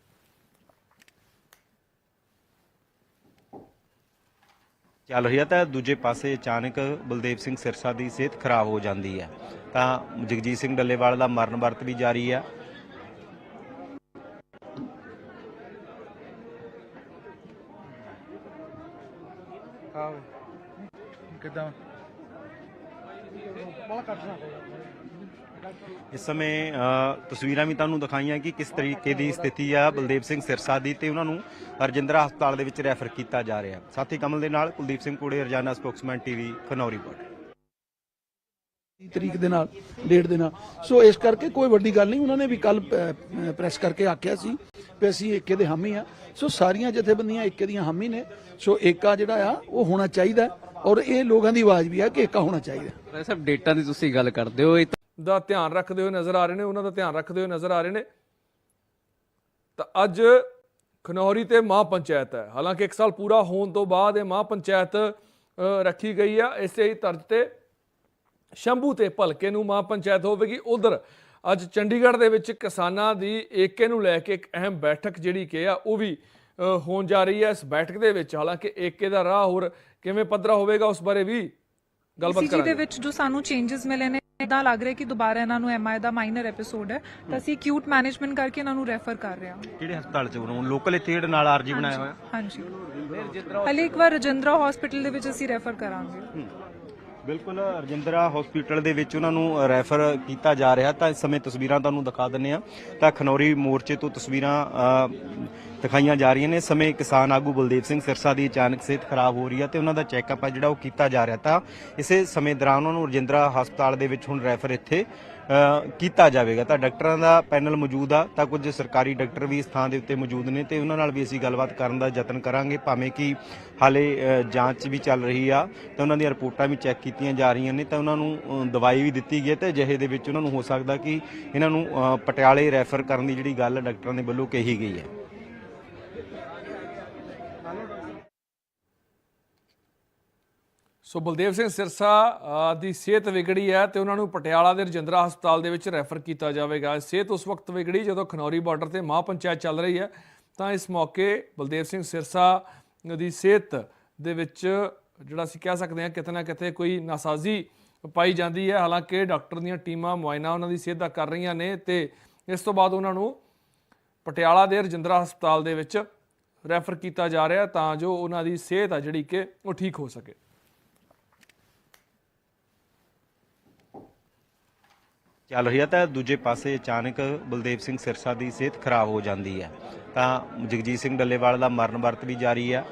S3: ਚੱਲ ਰਹੀ ਹੈ ਤਾਂ ਦੂਜੇ ਪਾਸੇ ਅਚਾਨਕ ਬਲਦੇਵ ਸਿੰਘ ਸਿਰਸਾ ਦੀ ਸਿਹਤ ਖਰਾਬ ਹੋ ਜਾਂਦੀ ਹੈ। ਤਾਂ ਜਗਜੀਤ ਸਿੰਘ ਡੱਲੇਵਾਲ ਦਾ ਮਰਨ ਵਰਤ ਵੀ ਜਾਰੀ ਹੈ
S6: ਹਾਂ ਵੇ, ਕਿਦਾਂ?
S3: ਇਸ ਸਮੇਂ ਤਸਵੀਰਾਂ ਵੀ ਤੁਹਾਨੂੰ ਦਿਖਾਈਆਂ ਕਿ ਕਿਸ ਤਰੀਕੇ ਦੀ ਸਥਿਤੀ ਆ ਬਲਦੇਵ ਸਿੰਘ ਸਿਰਸਾ ਦੀ ਤੇ ਉਹਨਾਂ ਨੂੰ ਰਜਿੰਦਰਾ ਹਸਪਤਾਲ ਦੇ ਵਿੱਚ ਰੈਫਰ ਕੀਤਾ ਜਾ ਰਿਹਾ। ਸਾਥੀ ਕਮਲ ਦੇ ਨਾਲ Kuldeep Singh Kore Rozana Spokesman TV Khanauri border
S4: ਤਰੀਕ ਦੇ ਨਾਲ ਡੇਟ ਦੇ ਨਾਲ। ਸੋ ਇਸ ਕਰਕੇ ਕੋਈ ਵੱਡੀ ਗੱਲ ਨਹੀਂ ਉਹਨਾਂ ਨੇ ਵੀ ਕੱਲ ਪ੍ਰੈਸ ਕਰਕੇ ਆਖਿਆ ਸੀ ਵੀ ਅਸੀਂ ਏਕੇ ਦੇ ਹਾਮੀ ਆ ਸੋ ਸਾਰੀਆਂ ਜਥੇਬੰਦੀਆਂ ਏਕੇ ਦੀਆਂ ਹਾਮੀ ਨੇ। ਸੋ ਏਕਾ ਜਿਹੜਾ ਆ ਉਹ ਹੋਣਾ ਚਾਹੀਦਾ ਔਰ ਇਹ ਲੋਕਾਂ ਦੀ ਆਵਾਜ਼ ਵੀ ਆ ਕਿ ਏਕਾ ਹੋਣਾ ਚਾਹੀਦਾ
S5: ਸਾਹਿਬ ਡੇਟਾ ਦੀ ਤੁਸੀਂ ਗੱਲ ਕਰਦੇ ਹੋ
S1: ਦਾ ਧਿਆਨ ਰੱਖਦੇ ਹੋਏ ਨਜ਼ਰ ਆ ਰਹੇ ਨੇ ਉਹਨਾਂ ਦਾ ਧਿਆਨ ਰੱਖਦੇ ਹੋਏ ਨਜ਼ਰ ਆ ਰਹੇ ਨੇ। ਤਾਂ ਅੱਜ ਖਨੌਰੀ ਤੇ ਮਾਂ ਪੰਚਾਇਤ ਹੈ। ਹਾਲਾਂਕਿ 1 ਸਾਲ ਪੂਰਾ ਹੋਣ ਤੋਂ ਬਾਅਦ ਇਹ ਮਾਂ ਪੰਚਾਇਤ ਰੱਖੀ ਗਈ ਆ। ਇਸੇ ਹੀ ਤਰਜ਼ ਤੇ ਸ਼ੰਭੂ ਤੇ ਭਲਕੇ ਨੂੰ ਮਾਂ ਪੰਚਾਇਤ ਹੋਵੇਗੀ। ਉਧਰ ਅੱਜ ਚੰਡੀਗੜ੍ਹ ਦੇ ਵਿੱਚ ਕਿਸਾਨਾਂ ਦੀ ਏਕੇ ਨੂੰ ਲੈ ਕੇ ਇੱਕ ਅਹਿਮ ਬੈਠਕ ਜਿਹੜੀ ਕਿ ਆ ਉਹ ਵੀ ਹੋਣ ਜਾ ਰਹੀ ਹੈ। ਇਸ ਬੈਠਕ ਦੇ ਵਿੱਚ ਹਾਲਾਂਕਿ ਏਕੇ ਦਾ ਰਾਹ ਹੋਰ ਕਿਵੇਂ ਪੱਧਰਾ ਹੋਵੇਗਾ ਉਸ ਬਾਰੇ ਵੀ ਗੱਲਬਾਤ
S2: ECG ਦੇ
S1: ਕਰਾਂਗੇ।
S2: ਵਿੱਚ ਜੋ ਸਾਨੂੰ ਚੇਂजेस ਮਿਲੇ ਨੇ ਇਦਾਂ ਲੱਗ ਰਿਹਾ ਕਿ ਦੁਬਾਰਾ ਇਹਨਾਂ ਨੂੰ ਐਮਆਈ ਦਾ ਮਾਈਨਰ ਐਪੀਸੋਡ ਹੈ। ਤਾਂ ਅਸੀਂ ਕਿਊਟ ਮੈਨੇਜਮੈਂਟ ਕਰਕੇ ਇਹਨਾਂ ਨੂੰ ਰੈਫਰ ਕਰ ਰਹੇ ਹਾਂ।
S3: ਕਿਹੜੇ ਹਸਪਤਾਲ ਚ ਉਹਨਾਂ ਲੋਕਲ ਇੱਥੇ ਜਿਹੜਾ ਨਾਲ ਆਰਜੀ ਬਣਾਇਆ ਹੋਇਆ?
S2: ਹਾਂਜੀ। ਹਲੇ ਇੱਕ ਵਾਰ ਰਜਿੰਦਰਾ ਹਸਪੀਟਲ ਦੇ ਵਿੱਚ ਅਸੀਂ ਰੈਫਰ ਕਰਾਂਗੇ।
S3: ਬਿਲਕੁਲ, ਰਜਿੰਦਰਾ ਹਸਪੀਟਲ ਦੇ ਵਿੱਚ ਉਹਨਾਂ ਨੂੰ ਰੈਫਰ ਕੀਤਾ ਜਾ ਰਿਹਾ। ਤਾਂ ਇਸ ਸਮੇਂ ਤਸਵੀਰਾਂ ਤੁਹਾਨੂੰ ਦਿਖਾ ਦਿੰਨੇ ਆ ਤਾਂ ਖਨੌਰੀ ਮੋਰਚੇ ਤੋਂ ਤਸਵੀਰਾਂ ਦਿਖਾਈਆਂ ਜਾ ਰਹੀਆਂ ਨੇ। ਇਸ ਸਮੇਂ ਕਿਸਾਨ ਆਗੂ ਬਲਦੇਵ ਸਿੰਘ ਸਿਰਸਾ ਦੀ ਅਚਾਨਕ ਸਿਹਤ ਖਰਾਬ ਹੋ ਰਹੀ ਹੈ ਤੇ ਉਹਨਾਂ ਦਾ ਚੈੱਕਅਪ ਆ ਜਿਹੜਾ ਉਹ ਕੀਤਾ ਜਾ ਰਿਹਾ। ਤਾਂ ਇਸੇ ਸਮੇਂ ਦੌਰਾਨ ਉਹਨਾਂ ਨੂੰ ਰਜਿੰਦਰਾ ਹਸਪਤਾਲ ਦੇ ਵਿੱਚ ਹੁਣ ਰੈਫਰ ਇੱਥੇ ਕੀਤਾ ਜਾਵੇਗਾ। ਤਾਂ ਡਾਕਟਰਾਂ ਦਾ ਪੈਨਲ ਮੌਜੂਦ ਆ। ਤਾਂ ਕੁਝ ਸਰਕਾਰੀ ਡਾਕਟਰ ਵੀ ਇਸ ਥਾਂ ਦੇ ਉੱਤੇ ਮੌਜੂਦ ਨੇ ਤੇ ਉਹਨਾਂ ਨਾਲ ਵੀ ਅਸੀਂ ਗੱਲਬਾਤ ਕਰਨ ਦਾ ਯਤਨ ਕਰਾਂਗੇ। ਭਾਵੇਂ ਕਿ ਹਾਲੇ ਜਾਂਚ ਵੀ ਚੱਲ ਰਹੀ ਆ, ਤਾਂ ਉਹਨਾਂ ਦੀਆਂ ਰਿਪੋਰਟਾਂ ਵੀ ਚੈੱਕ ਕੀਤੀਆਂ ਜਾ ਰਹੀਆਂ ਨੇ। ਤਾਂ ਉਹਨਾਂ ਨੂੰ ਦਵਾਈ ਵੀ ਦਿੱਤੀ ਗਈ ਹੈ ਤੇ ਅਜਿਹੇ ਦੇ ਵਿੱਚ ਉਹਨਾਂ ਨੂੰ ਹੋ ਸਕਦਾ ਕਿ ਇਹਨਾਂ ਨੂੰ ਪਟਿਆਲੇ ਰੈਫਰ ਕਰਨ ਦੀ ਜਿਹੜੀ ਗੱਲ ਡਾਕਟਰਾਂ ਦੇ ਵੱਲੋਂ ਕਹੀ ਗਈ ਹੈ।
S1: ਸੋ ਬਲਦੇਵ ਸਿੰਘ ਸਿਰਸਾ ਦੀ ਸਿਹਤ ਵਿਗੜੀ ਹੈ ਤੇ ਉਹਨਾਂ ਨੂੰ ਪਟਿਆਲਾ ਦੇ ਰਜਿੰਦਰਾ ਹਸਪਤਾਲ ਦੇ ਵਿੱਚ ਰੈਫਰ ਕੀਤਾ ਜਾਵੇਗਾ। ਸਿਹਤ ਉਸ ਵਕਤ ਵਿਗੜੀ ਜਦੋਂ ਖਨੌਰੀ ਬਾਰਡਰ ਤੇ ਮਾਂ ਪੰਚਾਇਤ ਚੱਲ ਰਹੀ ਹੈ। ਤਾਂ ਇਸ ਮੌਕੇ ਬਲਦੇਵ ਸਿੰਘ ਸਿਰਸਾ ਦੀ ਸਿਹਤ ਦੇ ਵਿੱਚ ਜਿਹੜਾ ਅਸੀਂ ਕਹਿ ਸਕਦੇ ਹਾਂ ਕਿਤੇ ਨਾ ਕਿਤੇ ਕੋਈ ਨਾਸਾਜ਼ੀ ਪਾਈ ਜਾਂਦੀ ਹੈ। ਹਾਲਾਂਕਿ ਡਾਕਟਰ ਦੀਆਂ ਟੀਮਾਂ ਮੁਆਇਨਾ ਉਹਨਾਂ ਦੀ ਸਿਹਤ ਦਾ ਕਰ ਰਹੀਆਂ ਨੇ ਤੇ ਇਸ ਤੋਂ ਬਾਅਦ ਉਹਨਾਂ ਨੂੰ ਪਟਿਆਲਾ ਦੇ ਰਜਿੰਦਰਾ ਹਸਪਤਾਲ ਦੇ ਵਿੱਚ ਰੈਫਰ ਕੀਤਾ ਜਾ ਰਿਹਾ ਤਾਂ ਜੋ ਉਹਨਾਂ ਦੀ ਸਿਹਤ ਆ ਜਿਹੜੀ ਕਿ ਉਹ ਠੀਕ ਹੋ ਸਕੇ।
S3: ਚੱਲ ਰਹੀ ਹੈ ਤਾਂ ਦੂਜੇ ਪਾਸੇ ਅਚਾਨਕ ਬਲਦੇਵ ਸਿੰਘ ਸਿਰਸਾ ਦੀ ਸਿਹਤ ਖਰਾਬ ਹੋ ਜਾਂਦੀ ਹੈ। ਤਾਂ ਜਗਜੀਤ ਸਿੰਘ ਡੱਲੇਵਾਲ ਦਾ ਮਰਨ ਵਰਤ ਵੀ ਜਾਰੀ ਹੈ